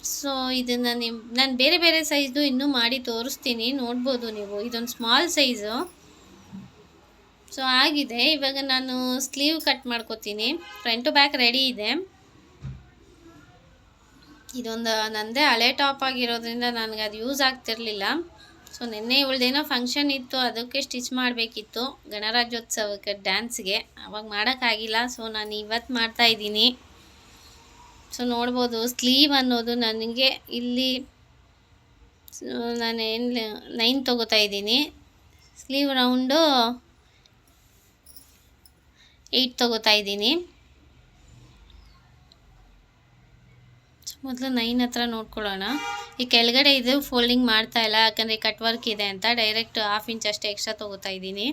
ಸೊ ಇದನ್ನು ನಿಮ್ಮ ನಾನು ಬೇರೆ ಬೇರೆ ಸೈಜ್ದು ಇನ್ನೂ ಮಾಡಿ ತೋರಿಸ್ತೀನಿ. ನೋಡ್ಬೋದು ನೀವು. ಇದೊಂದು ಸ್ಮಾಲ್ ಸೈಜು ಸೊ ಆಗಿದೆ. ಇವಾಗ ನಾನು ಸ್ಲೀವ್ ಕಟ್ ಮಾಡ್ಕೋತೀನಿ. ಫ್ರಂಟು ಬ್ಯಾಕ್ ರೆಡಿ ಇದೆ. ಇದೊಂದು ನನ್ನದೇ ಹಳೆ ಟಾಪ್ ಆಗಿರೋದ್ರಿಂದ ನನಗೆ ಅದು ಯೂಸ್ ಆಗ್ತಿರಲಿಲ್ಲ. ಸೊ ನಿನ್ನೆ ಇವಳ್ದೇನೋ ಫಂಕ್ಷನ್ ಇತ್ತು. ಅದಕ್ಕೆ ಸ್ಟಿಚ್ ಮಾಡಬೇಕಿತ್ತು. ಗಣರಾಜ್ಯೋತ್ಸವಕ್ಕೆ ಡ್ಯಾನ್ಸ್ಗೆ ಅವಾಗ ಮಾಡೋಕ್ಕಾಗಿಲ್ಲ ಸೊ ನಾನು ಇವತ್ತು ಮಾಡ್ತಾ ಇದ್ದೀನಿ. ಸೊ ನೋಡ್ಬೋದು. ಸ್ಲೀವ್ ಅನ್ನೋದು ನನಗೆ ಇಲ್ಲಿ ನಾನು ಏನು ನೈನ್ ತೊಗೋತಾ ಇದ್ದೀನಿ. ಸ್ಲೀವ್ ರೌಂಡು ಏಯ್ಟ್ ತೊಗೋತಾ ಇದ್ದೀನಿ. ಮೊದಲು ನೈನ್ ಹತ್ರ ನೋಡ್ಕೊಳ್ಳೋಣ. ಈ ಕೆಳಗಡೆ ಇದು ಫೋಲ್ಡಿಂಗ್ ಮಾಡ್ತಾ ಇಲ್ಲ, ಯಾಕಂದರೆ ಕಟ್ ವರ್ಕ್ ಇದೆ ಅಂತ ಡೈರೆಕ್ಟ್ ಹಾಫ್ ಇಂಚ್ ಅಷ್ಟೇ ಎಕ್ಸ್ಟ್ರಾ ತೊಗೋತಾ ಇದ್ದೀನಿ.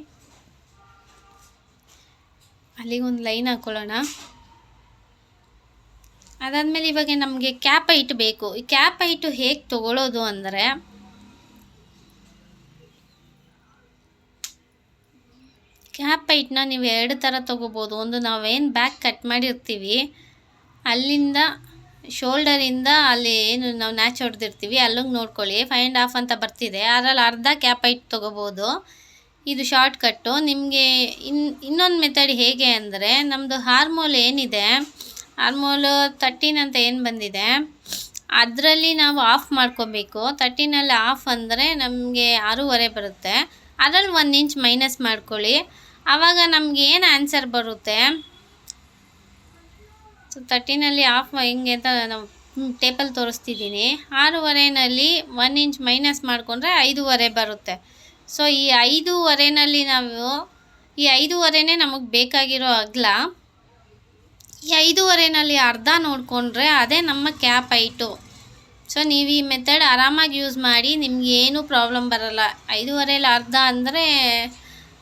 ಅಲ್ಲಿಗೆ ಒಂದು ಲೈನ್ ಹಾಕ್ಕೊಳ್ಳೋಣ ಅದಾದಮೇಲೆ ಇವಾಗ ನಮಗೆ ಕ್ಯಾಪ್ ಐಟ್ ಬೇಕು. ಈ ಕ್ಯಾಪ್ ಐಟು ಹೇಗೆ ತಗೊಳ್ಳೋದು ಅಂದರೆ ಕ್ಯಾಪ್ ಹೈಟ್ನ ನೀವು ಎರಡು ಥರ ತೊಗೋಬೋದು. ಒಂದು ನಾವೇನು ಬ್ಯಾಕ್ ಕಟ್ ಮಾಡಿರ್ತೀವಿ, ಅಲ್ಲಿಂದ ಶೋಲ್ಡರಿಂದ ಅಲ್ಲಿ ಏನು ನಾವು ನ್ಯಾಚ್ ಹೊಡೆದಿರ್ತೀವಿ, ಅಲ್ಲಿಗೆ ನೋಡ್ಕೊಳ್ಳಿ. ಫೈವ್ ಆ್ಯಂಡ್ ಹಾಫ್ ಅಂತ ಬರ್ತಿದೆ. ಅದರಲ್ಲಿ ಅರ್ಧ ಕ್ಯಾಪ್ ಐಟ್ ತೊಗೋಬೋದು. ಇದು ಶಾರ್ಟ್ ಕಟ್ಟು. ನಿಮಗೆ ಇನ್, ಇನ್ನೊಂದು ಮೆಥಡ್ ಹೇಗೆ ಅಂದರೆ ನಮ್ಮದು ಹಾರ್ಮೋಲ್ ಏನಿದೆ ಹಾರ್ಮೋಲು ತರ್ಟೀನ್ ಅಂತ ಏನು ಬಂದಿದೆ? ಅದರಲ್ಲಿ ನಾವು ಆಫ್ ಮಾಡ್ಕೋಬೇಕು. ತರ್ಟೀನಲ್ಲಿ ಆಫ್ ಅಂದರೆ ನಮಗೆ ಆರೂವರೆ ಬರುತ್ತೆ. ಅದರಲ್ಲಿ ಒಂದು ಇಂಚ್ ಮೈನಸ್ ಮಾಡ್ಕೊಳ್ಳಿ. ಆವಾಗ ನಮ್ಗೆ ಏನು ಆನ್ಸರ್ ಬರುತ್ತೆ? ಸೊ ತರ್ಟೀನಲ್ಲಿ ಆಫ್ ಹೆಂಗೆ ಅಂತ ನಾವು ಟೇಬಲ್ ತೋರಿಸ್ತಿದ್ದೀನಿ. ಆರೂವರೆನಲ್ಲಿ ಒನ್ ಇಂಚ್ ಮೈನಸ್ ಮಾಡಿಕೊಂಡ್ರೆ ಐದೂವರೆ ಬರುತ್ತೆ. ಸೊ ಈ ಐದೂವರೆನಲ್ಲಿ ನಾವು ಈ ಐದೂವರೆನೇ ನಮಗೆ ಬೇಕಾಗಿರೋ ಅಗಲ ಐದೂವರೆನಲ್ಲಿ ಅರ್ಧ ನೋಡಿಕೊಂಡ್ರೆ ಅದೇ ನಮ್ಮ ಕ್ಯಾಪ್ ಐಟು ಸೊ, ನೀವು ಈ ಮೆಥಡ್ ಆರಾಮಾಗಿ ಯೂಸ್ ಮಾಡಿ, ನಿಮ್ಗೆ ಏನೂ ಪ್ರಾಬ್ಲಮ್ ಬರಲ್ಲ. ಐದೂವರೆಯಲ್ಲಿ ಅರ್ಧ ಅಂದರೆ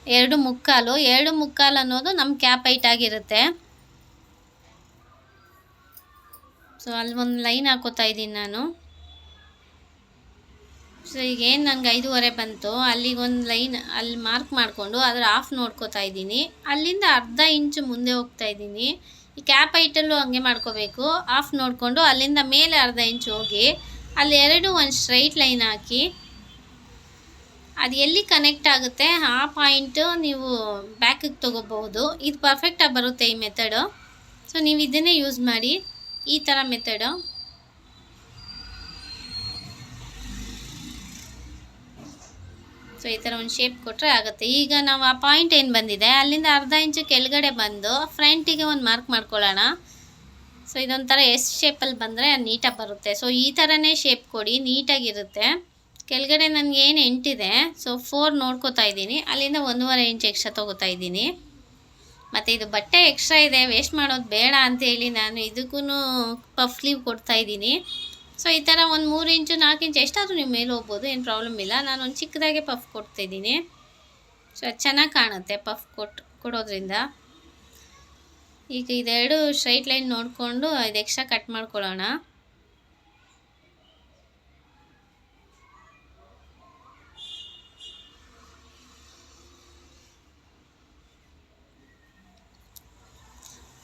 ಎರಡು ಮುಕ್ಕಾಲು. ಎರಡು ಮುಕ್ಕಾಲು ಅನ್ನೋದು ನಮ್ಮ ಕ್ಯಾಪ್ ಐಟ್ ಆಗಿರುತ್ತೆ. ಸೊ, ಅಲ್ಲಿ ಒಂದು ಲೈನ್ ಹಾಕೋತಾ ಇದ್ದೀನಿ ನಾನು. ಸೊ, ಈಗ ಏನು ನನಗೆ ಐದೂವರೆ ಬಂತು ಅಲ್ಲಿಗೊಂದು ಲೈನ್ ಅಲ್ಲಿ ಮಾರ್ಕ್ ಮಾಡಿಕೊಂಡು ಅದರ ಆಫ್ ನೋಡ್ಕೋತಾ ಇದ್ದೀನಿ. ಅಲ್ಲಿಂದ ಅರ್ಧ ಇಂಚು ಮುಂದೆ ಹೋಗ್ತಾ ಇದ್ದೀನಿ. ಈ ಕ್ಯಾಪ್ ಐಟಲ್ಲೂ ಹಂಗೆ ಮಾಡ್ಕೋಬೇಕು. ಆಫ್ ನೋಡಿಕೊಂಡು ಅಲ್ಲಿಂದ ಮೇಲೆ ಅರ್ಧ ಇಂಚು ಹೋಗಿ ಅಲ್ಲಿ ಎರಡು ಒಂದು ಸ್ಟ್ರೈಟ್ ಲೈನ್ ಹಾಕಿ ಅದು ಎಲ್ಲಿ ಕನೆಕ್ಟ್ ಆಗುತ್ತೆ ಆ ಪಾಯಿಂಟು ನೀವು ಬ್ಯಾಕಿಗೆ ತೊಗೋಬೋದು ಇದು ಪರ್ಫೆಕ್ಟಾಗಿ ಬರುತ್ತೆ ಈ ಮೆಥಡು ಸೊ ನೀವು ಇದನ್ನೇ ಯೂಸ್ ಮಾಡಿ ಈ ಥರ ಮೆಥಡು ಸೊ ಈ ಥರ ಒಂದು ಶೇಪ್ ಕೊಟ್ಟರೆ ಆಗುತ್ತೆ. ಈಗ ನಾವು ಆ ಪಾಯಿಂಟ್ ಏನು ಬಂದಿದೆ? ಅಲ್ಲಿಂದ ಅರ್ಧ ಇಂಚು ಕೆಳಗಡೆ ಬಂದು ಫ್ರಂಟಿಗೆ ಒಂದು ಮಾರ್ಕ್ ಮಾಡ್ಕೊಳ್ಳೋಣ. ಸೊ ಇದೊಂಥರ ಎಸ್ ಶೇಪಲ್ಲಿ ಬಂದರೆ ನೀಟಾಗಿ ಬರುತ್ತೆ. ಸೊ ಈ ಥರನೇ ಶೇಪ್ ಕೊಡಿ ನೀಟಾಗಿರುತ್ತೆ ಕೆಳಗಡೆ ನನಗೆ ಏನು ಎಂಟಿದೆ ಸೊ ಫೋರ್ ನೋಡ್ಕೋತಾ ಇದ್ದೀನಿ. ಅಲ್ಲಿಂದ ಒಂದೂವರೆ ಇಂಚು ಎಕ್ಸ್ಟ್ರಾ ತೊಗೋತಾ ಇದ್ದೀನಿ. ಮತ್ತು ಇದು ಬಟ್ಟೆ ಎಕ್ಸ್ಟ್ರಾ ಇದೆ. ವೇಸ್ಟ್ ಮಾಡೋದು ಬೇಡ ಅಂತೇಳಿ ನಾನು ಇದಕ್ಕೂ ಪಫ್ ಲೀವ್ ಕೊಡ್ತಾ ಇದ್ದೀನಿ. ಸೊ ಈ ಥರ ಒಂದು ಮೂರು ಇಂಚು, ನಾಲ್ಕು ಇಂಚು ಎಷ್ಟಾದರೂ ನೀವು ಮೇಲೆ ಹೋಗ್ಬೋದು, ಏನು ಪ್ರಾಬ್ಲಮ್ ಇಲ್ಲ. ನಾನು ಒಂದು ಚಿಕ್ಕದಾಗೆ ಪಫ್ ಕೊಡ್ತಿದ್ದೀನಿ ಸೊ ಅದು ಚೆನ್ನಾಗಿ ಕಾಣುತ್ತೆ ಪಫ್ ಕೊಟ್ಟು ಕೊಡೋದ್ರಿಂದ. ಈಗ ಇದೆರಡು ಸ್ಟ್ರೈಟ್ ಲೈನ್ ನೋಡಿಕೊಂಡು ಇದು ಎಕ್ಸ್ಟ್ರಾ ಕಟ್ ಮಾಡ್ಕೊಳ್ಳೋಣ.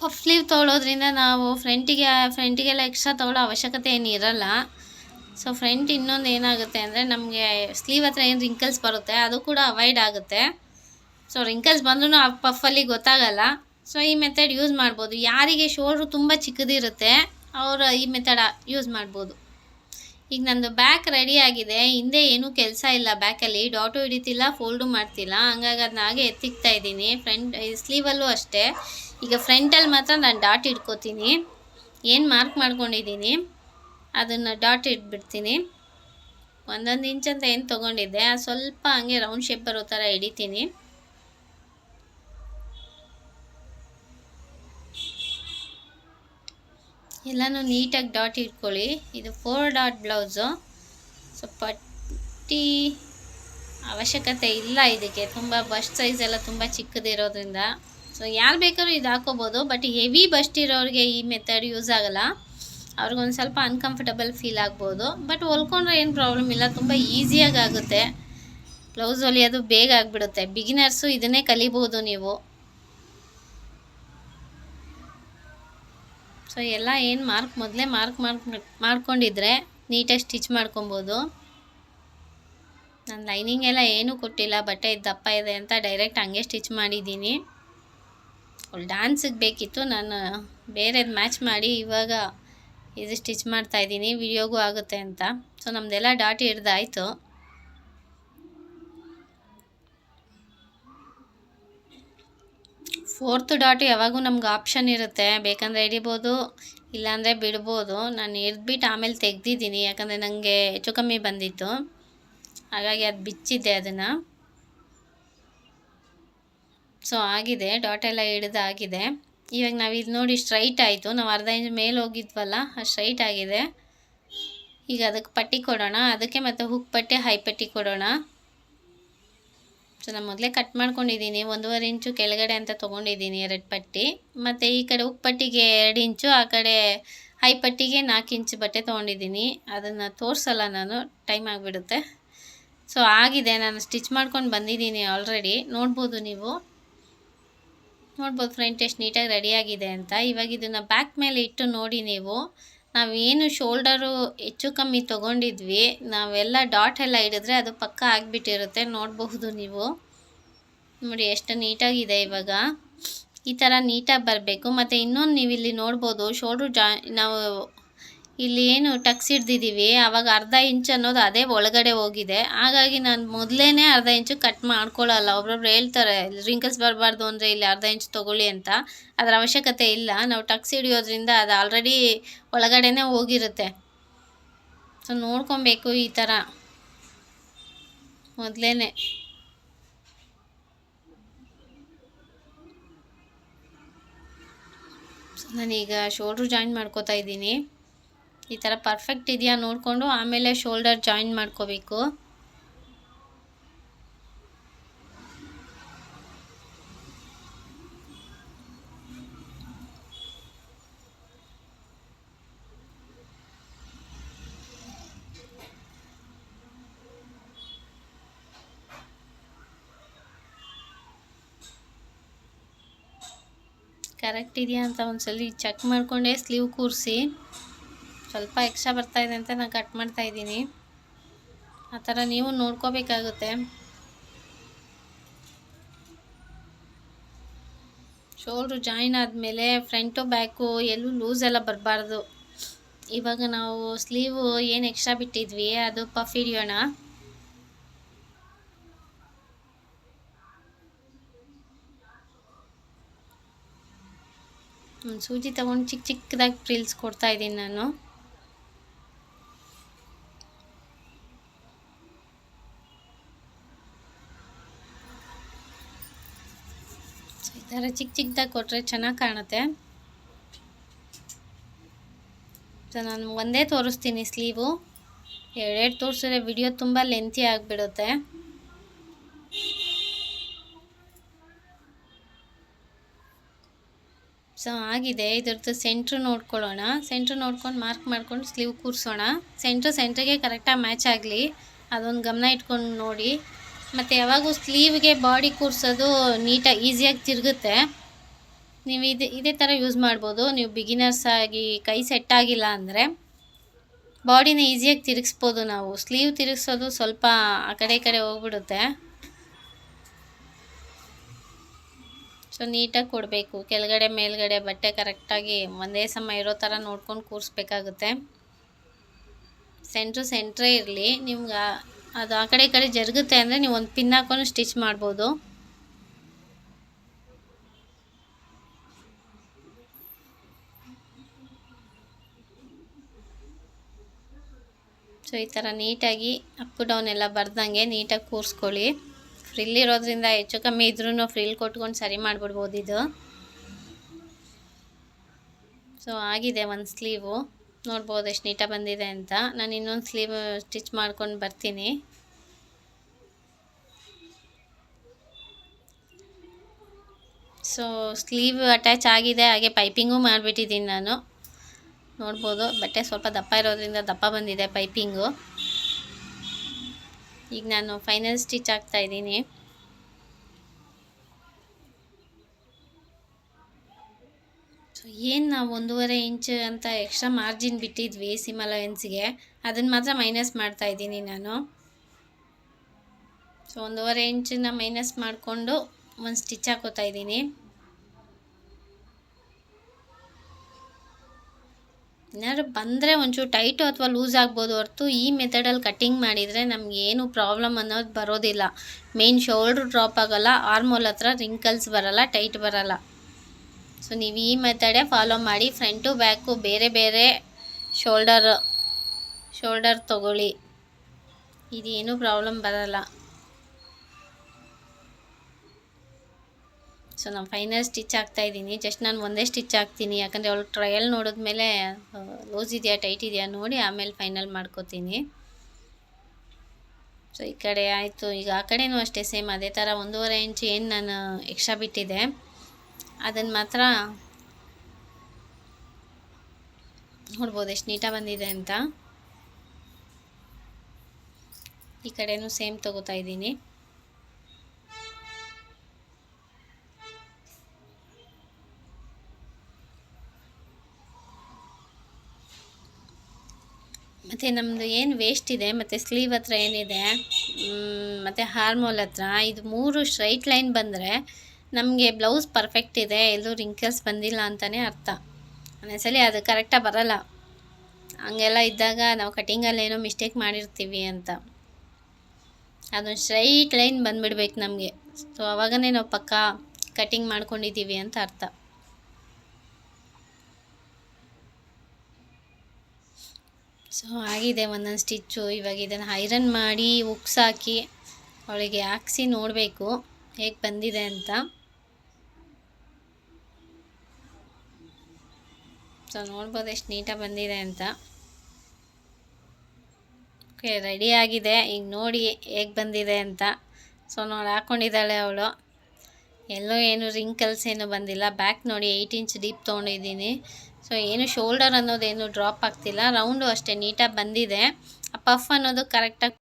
ಪಫ್ ಸ್ಲೀವ್ ತೊಗೊಳೋದ್ರಿಂದ ನಾವು ಫ್ರಂಟಿಗೆ ಫ್ರಂಟಿಗೆಲ್ಲ ಎಕ್ಸ್ಟ್ರಾ ತೊಗೊಳ್ಳೋ ಅವಶ್ಯಕತೆ ಏನು ಇರಲ್ಲ. ಸೊ ಫ್ರಂಟ್ ಇನ್ನೊಂದು ಏನಾಗುತ್ತೆ ಅಂದರೆ ನಮಗೆ ಸ್ಲೀವ್ ಹತ್ರ ಏನು ರಿಂಕಲ್ಸ್ ಬರುತ್ತೆ, ಅದು ಕೂಡ ಅವಾಯ್ಡ್ ಆಗುತ್ತೆ. ಸೊ ರಿಂಕಲ್ಸ್ ಬಂದ್ರೂ ಆ ಪಫಲ್ಲಿ ಗೊತ್ತಾಗಲ್ಲ. ಸೊ ಈ ಮೆಥಡ್ ಯೂಸ್ ಮಾಡ್ಬೋದು. ಯಾರಿಗೆ ಶೋಲ್ಡ್ರು ತುಂಬ ಚಿಕ್ಕದಿರುತ್ತೆ, ಅವರು ಈ ಮೆಥಡ್ ಯೂಸ್ ಮಾಡ್ಬೋದು. ಈಗ ನಂದು ಬ್ಯಾಕ್ ರೆಡಿ ಆಗಿದೆ. ಹಿಂದೆ ಏನೂ ಕೆಲಸ ಇಲ್ಲ ಬ್ಯಾಕಲ್ಲಿ ಡಾಟು ಹಿಡಿತಿಲ್ಲ ಫೋಲ್ಡು ಮಾಡ್ತಿಲ್ಲ. ಹಂಗಾಗಿ ಅದನ್ನ ಹಾಗೆ ಎತ್ತಿಕ್ತಾ ಇದ್ದೀನಿ. ಫ್ರಂಟ್ ಸ್ಲೀವಲ್ಲೂ ಅಷ್ಟೇ. ಈಗ ಫ್ರಂಟಲ್ಲಿ ಮಾತ್ರ ನಾನು ಡಾಟ್ ಇಟ್ಕೋತೀನಿ. ಏನು ಮಾರ್ಕ್ ಮಾಡ್ಕೊಂಡಿದ್ದೀನಿ, ಅದನ್ನು ಡಾಟ್ ಇಟ್ಬಿಡ್ತೀನಿ. ಒಂದೊಂದು ಇಂಚ್ ಅಂತ ಏನು ತೊಗೊಂಡಿದ್ದೆ ಆ ಸ್ವಲ್ಪ ಹಂಗೆ ರೌಂಡ್ ಶೇಪ್ ಬರೋ ಥರ ಹಿಡಿತೀನಿ. ಎಲ್ಲನೂ ನೀಟಾಗಿ ಡಾಟ್ ಇಟ್ಕೊಳ್ಳಿ. ಇದು ಫೋರ್ ಡಾಟ್ ಬ್ಲೌಸು ಸೊ ಪಟ್ಟಿ ಅವಶ್ಯಕತೆ ಇಲ್ಲ ಇದಕ್ಕೆ. ತುಂಬ ಬಸ್ಟ್ ಸೈಜ್ ಎಲ್ಲ ತುಂಬ ಚಿಕ್ಕದಿರೋದ್ರಿಂದ. ಸೊ ಯಾರು ಬೇಕಾದ್ರೂ ಇದು ಹಾಕೋಬೋದು ಬಟ್ ಹೆವಿ ಬಸ್ಟ್ ಇರೋರಿಗೆ ಈ ಮೆಥಡ್ ಯೂಸ್ ಆಗಲ್ಲ. ಅವ್ರಿಗೊಂದು ಸ್ವಲ್ಪ ಅನ್ಕಂಫರ್ಟಬಲ್ ಫೀಲ್ ಆಗ್ಬೋದು. ಬಟ್ ಹೊಲ್ಕೊಂಡ್ರೆ ಏನು ಪ್ರಾಬ್ಲಮ್ ಇಲ್ಲ, ತುಂಬ ಈಸಿಯಾಗಿ ಆಗುತ್ತೆ ಬ್ಲೌಸ್ ಹೊಲಿಯೋದು ಬೇಗ ಆಗಿಬಿಡುತ್ತೆ. ಬಿಗಿನರ್ಸು ಇದನ್ನೇ ಕಲಿಬೋದು ನೀವು. ಸೊ ಎಲ್ಲ ಏನು ಮಾರ್ಕ್ ಮೊದಲೇ ಮಾರ್ಕ್ ಮಾರ್ಕ್ ಮಾಡ್ಕೊಂಡಿದ್ರೆ ನೀಟಾಗಿ ಸ್ಟಿಚ್ ಮಾಡ್ಕೊಬೋದು. ನಾನು ಲೈನಿಂಗ್ ಎಲ್ಲ ಏನೂ ಕೊಟ್ಟಿಲ್ಲ, ಬಟ್ಟೆ ದಪ್ಪ ಇದೆ ಅಂತ ಡೈರೆಕ್ಟ್ ಹಂಗೆ ಸ್ಟಿಚ್ ಮಾಡಿದ್ದೀನಿ. ಅವಳು ಡ್ಯಾನ್ಸಿಗೆ ಬೇಕಿತ್ತು. ನಾನು ಬೇರೆದು ಮ್ಯಾಚ್ ಮಾಡಿ ಇವಾಗ ಇದು ಸ್ಟಿಚ್ ಮಾಡ್ತಾಯಿದ್ದೀನಿ ವಿಡಿಯೋಗೂ ಆಗುತ್ತೆ ಅಂತ. ಸೊ ನಮ್ಮದೆಲ್ಲ ಡಾಟ್ ಹಿಡ್ದಾಯಿತು. ಫೋರ್ತ್ ಡಾಟ್ ಯಾವಾಗೂ ನಮ್ಗೆ ಆಪ್ಷನ್ ಇರುತ್ತೆ. ಬೇಕಂದರೆ ಹಿಡಿಬೋದು, ಇಲ್ಲಾಂದರೆ ಬಿಡ್ಬೋದು. ನಾನು ಹಿಡ್ದುಬಿಟ್ಟು ಆಮೇಲೆ ತೆಗ್ದಿದ್ದೀನಿ. ಯಾಕಂದರೆ ನನಗೆ ಹೆಚ್ಚು ಕಮ್ಮಿ ಬಂದಿತ್ತು. ಹಾಗಾಗಿ ಅದು ಬಿಚ್ಚಿದ್ದೆ ಅದನ್ನು. ಸೊ ಆಗಿದೆ. ಡಾಟ್ ಎಲ್ಲ ಆಗಿದೆ. ಇವಾಗ ನಾವು ಇದು ನೋಡಿ ಸ್ಟ್ರೈಟ್ ಆಯಿತು. ನಾವು ಅರ್ಧ ಇಂಚ್ ಮೇಲೆ ಹೋಗಿದ್ವಲ್ಲ, ಅದು ಸ್ಟ್ರೈಟ್ ಆಗಿದೆ. ಈಗ ಅದಕ್ಕೆ ಪಟ್ಟಿ ಕೊಡೋಣ. ಅದಕ್ಕೆ ಮತ್ತು ಹುಕ್ ಪಟ್ಟಿ ಹೈ ಪಟ್ಟಿ ಕೊಡೋಣ. ಸೊ ನಾನು ಮೊದಲೇ ಕಟ್ ಮಾಡ್ಕೊಂಡಿದ್ದೀನಿ ಒಂದೂವರೆ ಇಂಚು ಕೆಳಗಡೆ ಅಂತ ತೊಗೊಂಡಿದ್ದೀನಿ ಎರಡು ಪಟ್ಟಿ. ಮತ್ತು ಈ ಕಡೆ ಹುಕ್ ಪಟ್ಟಿಗೆ ಎರಡು ಇಂಚು, ಆ ಕಡೆ ಹೈ ಪಟ್ಟಿಗೆ ನಾಲ್ಕು ಇಂಚು ಬಟ್ಟೆ ತೊಗೊಂಡಿದ್ದೀನಿ ಅದನ್ನು ತೋರಿಸಲ್ಲ ನಾನು ಟೈಮ್ ಆಗಿಬಿಡುತ್ತೆ. ಸೊ ಆಗಿದೆ. ನಾನು ಸ್ಟಿಚ್ ಮಾಡ್ಕೊಂಡು ಬಂದಿದ್ದೀನಿ ಆಲ್ರೆಡಿ ನೋಡ್ಬೋದು ನೀವು. ನೋಡ್ಬೋದು ಫ್ರೆಂಟ್ ಎಷ್ಟು ನೀಟಾಗಿ ರೆಡಿಯಾಗಿದೆ ಅಂತ. ಇವಾಗ ಇದನ್ನು ಬ್ಯಾಕ್ ಮೇಲೆ ಇಟ್ಟು ನೋಡಿ ನೀವು. ನಾವೇನು ಶೋಲ್ಡರು ಹೆಚ್ಚು ಕಮ್ಮಿ ತೊಗೊಂಡಿದ್ವಿ. ನಾವೆಲ್ಲ ಡಾಟ್ ಎಲ್ಲ ಹಿಡಿದ್ರೆ ಅದು ಪಕ್ಕ ಆಗಿಬಿಟ್ಟಿರುತ್ತೆ. ನೋಡಬಹುದು ನೀವು. ನೋಡಿ, ಎಷ್ಟು ನೀಟಾಗಿದೆ ಇವಾಗ. ಈ ಥರ ನೀಟಾಗಿ ಬರಬೇಕು. ಮತ್ತು ಇನ್ನೊಂದು ನೀವು ಇಲ್ಲಿ ನೋಡ್ಬೋದು, ಶೋಲ್ಡ್ರು ಜಾ ನಾವು ಇಲ್ಲಿ ಏನು ಟಕ್ಸ್ ಹಿಡ್ದಿದ್ದೀವಿ ಆವಾಗ ಅರ್ಧ ಇಂಚ್ ಅನ್ನೋದು ಅದೇ ಒಳಗಡೆ ಹೋಗಿದೆ. ಹಾಗಾಗಿ ನಾನು ಮೊದಲೇ ಅರ್ಧ ಇಂಚು ಕಟ್ ಮಾಡ್ಕೊಳ್ಳಲ್ಲ ಒಬ್ರೊಬ್ರು ಹೇಳ್ತಾರೆ, ರಿಂಕಲ್ಸ್ ಬರಬಾರ್ದು ಅಂದರೆ ಇಲ್ಲಿ ಅರ್ಧ ಇಂಚ್ ತೊಗೊಳ್ಳಿ ಅಂತ. ಅದರ ಅವಶ್ಯಕತೆ ಇಲ್ಲ. ನಾವು ಟಕ್ಸ್ ಹಿಡಿಯೋದ್ರಿಂದ ಅದು ಆಲ್ರೆಡಿ ಒಳಗಡೆನೇ ಹೋಗಿರುತ್ತೆ. ಸೊ ನೋಡ್ಕೊಬೇಕು ಈ ಥರ. ಮೊದಲೇ ನಾನೀಗ ಶೋಲ್ಡ್ರು ಜಾಯಿನ್ ಮಾಡ್ಕೋತಾ ಇದ್ದೀನಿ. ಈ ಥರ ಪರ್ಫೆಕ್ಟ್ ಇದೆಯಾ ನೋಡಿಕೊಂಡು ಆಮೇಲೆ ಶೋಲ್ಡರ್ ಜಾಯಿನ್ ಮಾಡ್ಕೋಬೇಕು. ಕರೆಕ್ಟ್ ಇದೆಯಾ ಅಂತ ಒಂದ್ಸಲಿ ಚೆಕ್ ಮಾಡಿಕೊಂಡೆ ಸ್ಲೀವ್ ಕೂರಿಸಿ. ಸ್ವಲ್ಪ ಎಕ್ಸ್ಟ್ರಾ ಬರ್ತಾ ಇದೆ ಅಂತ ನಾನು ಕಟ್ ಮಾಡ್ತಾ ಇದ್ದೀನಿ. ಆ ಥರ ನೀವು ನೋಡ್ಕೋಬೇಕಾಗುತ್ತೆ. ಶೋಲ್ಡ್ರು ಜಾಯಿನ್ ಆದಮೇಲೆ ಫ್ರಂಟು ಬ್ಯಾಕು ಎಲ್ಲೂ ಲೂಸ್ ಎಲ್ಲ ಬರಬಾರ್ದು. ಇವಾಗ ನಾವು ಸ್ಲೀವು ಏನು ಎಕ್ಸ್ಟ್ರಾ ಬಿಟ್ಟಿದ್ವಿ, ಅದು ಪಫ್ ಹಿಡಿಯೋಣ. ಸೂಜಿ ತಗೊಂಡು ಚಿಕ್ಕ ಚಿಕ್ಕದಾಗಿ ಪ್ರೀಲ್ಸ್ ಕೊಡ್ತಾ ಇದ್ದೀನಿ ನಾನು ಈ ಥರ ಚಿಕ್ಕ ಚಿಕ್ಕದಾಗಿ ಕೊಟ್ಟರೆ ಚೆನ್ನಾಗಿ ಕಾಣುತ್ತೆ. ಸೊ ನಾನು ಒಂದೇ ತೋರಿಸ್ತೀನಿ ಸ್ಲೀವು. ಎರಡೆರಡು ತೋರಿಸಿದ್ರೆ ವಿಡಿಯೋ ತುಂಬ ಲೆಂತಿ ಆಗಿಬಿಡುತ್ತೆ. ಸೊ ಆಗಿದೆ. ಇದ್ರದ್ದು ಸೆಂಟ್ರ್ ನೋಡ್ಕೊಳ್ಳೋಣ. ಸೆಂಟ್ರ್ ನೋಡ್ಕೊಂಡು ಮಾರ್ಕ್ ಮಾಡ್ಕೊಂಡು ಸ್ಲೀವ್ ಕೂರಿಸೋಣ. ಸೆಂಟ್ರ್ ಸೆಂಟ್ರಿಗೆ ಕರೆಕ್ಟಾಗಿ ಮ್ಯಾಚ್ ಆಗಲಿ. ಅದೊಂದು ಗಮನ ಇಟ್ಕೊಂಡು ನೋಡಿ. ಮತ್ತು ಯಾವಾಗೂ ಸ್ಲೀವ್ಗೆ ಬಾಡಿ ಕೂರಿಸೋದು ನೀಟಾಗಿ ಈಸಿಯಾಗಿ ತಿರುಗುತ್ತೆ. ನೀವು ಇದು, ಇದೇ ಥರ ಯೂಸ್ ಮಾಡ್ಬೋದು. ನೀವು ಬಿಗಿನರ್ಸ್ ಆಗಿ ಕೈ ಸೆಟ್ ಆಗಿಲ್ಲ ಅಂದರೆ ಬಾಡಿನ ಈಸಿಯಾಗಿ ತಿರುಗಿಸ್ಬೋದು ನಾವು. ಸ್ಲೀವ್ ತಿರುಗಿಸೋದು ಸ್ವಲ್ಪ ಆ ಕಡೆ ಈ ಕಡೆ ಹೋಗ್ಬಿಡುತ್ತೆ. ಸೊ, ನೀಟಾಗಿ ಕೊಡಬೇಕು. ಕೆಳಗಡೆ, ಮೇಲ್ಗಡೆ ಬಟ್ಟೆ ಕರೆಕ್ಟಾಗಿ ಒಂದೇ ಸಮ ಇರೋ ಥರ ನೋಡ್ಕೊಂಡು ಕೂರಿಸ್ಬೇಕಾಗುತ್ತೆ. ಸೆಂಟ್ರು ಸೆಂಟ್ರೇ ಇರಲಿ. ನಿಮ್ಗೆ ಅದು ಆ ಕಡೆ ಈ ಕಡೆ ಜರುಗುತ್ತೆ ಅಂದರೆ ನೀವು ಒಂದು ಪಿನ್ ಹಾಕೊಂಡು ಸ್ಟಿಚ್ ಮಾಡ್ಬೋದು. ಸೊ, ಈ ಥರ ನೀಟಾಗಿ ಅಪ್ ಡೌನ್ ಎಲ್ಲ ಬರ್ದಂಗೆ ನೀಟಾಗಿ ಕೂರಿಸ್ಕೊಳ್ಳಿ. ಫ್ರಿಲ್ ಇರೋದ್ರಿಂದ ಹೆಚ್ಚು ಕಮ್ಮಿ ಇದ್ರೂ ಫ್ರಿಲ್ ಕೊಟ್ಕೊಂಡು ಸರಿ ಮಾಡಿಬಿಡ್ಬೋದು ಇದು. ಸೊ ಆಗಿದೆ ಒಂದು ಸ್ಲೀವು ನೋಡ್ಬೋದು ಎಷ್ಟು ನೀಟಾಗಿ ಬಂದಿದೆ ಅಂತ. ನಾನು ಇನ್ನೊಂದು ಸ್ಲೀವ್ ಸ್ಟಿಚ್ ಮಾಡ್ಕೊಂಡು ಬರ್ತೀನಿ. ಸೊ ಸ್ಲೀವ್ ಅಟ್ಯಾಚ್ ಆಗಿದೆ, ಹಾಗೆ ಪೈಪಿಂಗು ಮಾಡಿಬಿಟ್ಟಿದ್ದೀನಿ ನಾನು. ನೋಡ್ಬೋದು, ಬಟ್ಟೆ ಸ್ವಲ್ಪ ದಪ್ಪ ಇರೋದ್ರಿಂದ ದಪ್ಪ ಬಂದಿದೆ ಪೈಪಿಂಗು ಈಗ ನಾನು ಫೈನಲ್ ಸ್ಟಿಚ್ ಆಗ್ತಾ ಇದ್ದೀನಿ ಸೊ ಏನು ನಾವು ಒಂದೂವರೆ ಇಂಚ್ ಅಂತ ಎಕ್ಸ್ಟ್ರಾ ಮಾರ್ಜಿನ್ ಬಿಟ್ಟಿದ್ವಿ ಸಿಮ್ ಅಲವೆನ್ಸ್ಗೆ ಅದನ್ನು ಮಾತ್ರ ಮೈನಸ್ ಮಾಡ್ತಾ ಇದ್ದೀನಿ ನಾನು. ಸೊ ಒಂದೂವರೆ ಇಂಚನ್ನ ಮೈನಸ್ ಮಾಡಿಕೊಂಡು ಒಂದು ಸ್ಟಿಚ್ ಹಾಕೋತಾ ಇದ್ದೀನಿ. ಏನಾದ್ರು ಬಂದರೆ ಒಂಚೂರು ಟೈಟು ಅಥವಾ ಲೂಸ್ ಆಗ್ಬೋದು ಹೊರತು ಈ ಮೆಥಡಲ್ಲಿ ಕಟ್ಟಿಂಗ್ ಮಾಡಿದರೆ ನಮ್ಗೆ ಏನು ಪ್ರಾಬ್ಲಮ್ ಅನ್ನೋದು ಬರೋದಿಲ್ಲ. ಮೇನ್ ಶೋಲ್ಡ್ರ್ ಡ್ರಾಪ್ ಆಗೋಲ್ಲ ಆರ್ಮೋಲ್ ಹತ್ರ ರಿಂಕಲ್ಸ್ ಬರೋಲ್ಲ ಟೈಟ್ ಬರಲ್ಲ. ಸೊ ನೀವು ಈ ಮೆಥಡೇ ಫಾಲೋ ಮಾಡಿ ಫ್ರಂಟು ಬ್ಯಾಕು ಬೇರೆ ಬೇರೆ ಶೋಲ್ಡರ್ ಶೋಲ್ಡರ್ ತಗೊಳ್ಳಿ. ಇದೇನು ಪ್ರಾಬ್ಲಮ್ ಬರಲ್ಲ. ಸೊ ನಾನು ಫೈನಲ್ ಸ್ಟಿಚ್ ಆಗ್ತಾ ಇದ್ದೀನಿ. ಜಸ್ಟ್ ನಾನು ಒಂದೇ ಸ್ಟಿಚ್ ಹಾಕ್ತೀನಿ. ಯಾಕಂದರೆ ಅವಳು ಟ್ರಯಲ್ ನೋಡಿದ್ಮೇಲೆ ಲೂಸ್ ಇದೆಯಾ ಟೈಟ್ ಇದೆಯಾ ನೋಡಿ ಆಮೇಲೆ ಫೈನಲ್ ಮಾಡ್ಕೋತೀನಿ. ಸೊ ಈ ಕಡೆ ಆಯಿತು. ಈಗ ಆ ಕಡೆನೂ ಅಷ್ಟೇ ಸೇಮ್ ಅದೇ ಥರ ಒಂದೂವರೆ ಇಂಚು ಏನು ನಾನು ಎಕ್ಸ್ಟ್ರಾ ಬಿಟ್ಟಿದೆ ಅದನ್ನು ಮಾತ್ರ ನೋಡ್ಬೋದು, ಎಷ್ಟು ನೀಟಾಗಿ ಬಂದಿದೆ ಅಂತ. ಈ ಕಡೆನೂ ಸೇಮ್ ತಗೋತಾ ಇದ್ದೀನಿ. ಮತ್ತು ನಮ್ಮದು ಏನು ವೇಸ್ಟ್ ಇದೆ, ಮತ್ತು ಸ್ಲೀವ್ ಹತ್ರ ಏನಿದೆ ಮತ್ತು ಹಾರ್ಮೋಲ್ ಹತ್ರ, ಇದು ಮೂರು ಸ್ಟ್ರೈಟ್ ಲೈನ್ ಬಂದರೆ ನಮಗೆ ಬ್ಲೌಸ್ ಪರ್ಫೆಕ್ಟ್ ಇದೆ, ಎಲ್ಲೂ ರಿಂಕಲ್ಸ್ ಬಂದಿಲ್ಲ ಅಂತಲೇ ಅರ್ಥ. ಒಂದೊಂದ್ಸಲಿ ಅದು ಕರೆಕ್ಟಾಗಿ ಬರಲ್ಲ. ಹಂಗೆಲ್ಲ ಇದ್ದಾಗ ನಾವು ಕಟಿಂಗಲ್ಲಿ ಏನೋ ಮಿಸ್ಟೇಕ್ ಮಾಡಿರ್ತೀವಿ ಅಂತ. ಅದೊಂದು ಸ್ಟ್ರೈಟ್ ಲೈನ್ ಬಂದುಬಿಡ್ಬೇಕು ನಮಗೆ. ಸೊ ಅವಾಗನೇ ನಾವು ಪಕ್ಕ ಕಟಿಂಗ್ ಮಾಡ್ಕೊಂಡಿದ್ದೀವಿ ಅಂತ ಅರ್ಥ. ಸೊ ಆಗಿದೆ ಒಂದೊಂದು ಸ್ಟಿಚ್ಚು ಇವಾಗ ಇದನ್ನು ಐರನ್ ಮಾಡಿ ಉಕ್ಸಾಕಿ ಅವಳಿಗೆ ಹಾಕ್ಸಿ ನೋಡಬೇಕು, ಹೇಗೆ ಬಂದಿದೆ ಅಂತ. ಸೊ ನೋಡ್ಬೋದು ಎಷ್ಟು ನೀಟಾಗಿ ಬಂದಿದೆ ಅಂತ. ಓಕೆ, ರೆಡಿ ಆಗಿದೆ. ಈಗ ನೋಡಿ ಹೇಗೆ ಬಂದಿದೆ ಅಂತ. ಸೊ ನೋಡಿ ಹಾಕ್ಕೊಂಡಿದ್ದಾಳೆ ಅವಳು. ಎಲ್ಲೋ ಏನು ರಿಂಕಲ್ಸ್ ಏನು ಬಂದಿಲ್ಲ. ಬ್ಯಾಕ್ ನೋಡಿ ಏಯ್ಟ್ ಇಂಚ್ ಡೀಪ್ ತೊಗೊಂಡಿದ್ದೀನಿ. ಸೊ ಏನು ಶೋಲ್ಡರ್ ಅನ್ನೋದೇನು ಡ್ರಾಪ್ ಆಗ್ತಿಲ್ಲ. ರೌಂಡು ಅಷ್ಟೇ ನೀಟಾಗಿ ಬಂದಿದೆ. ಆ ಪಫ್ ಅನ್ನೋದು ಕರೆಕ್ಟಾಗಿ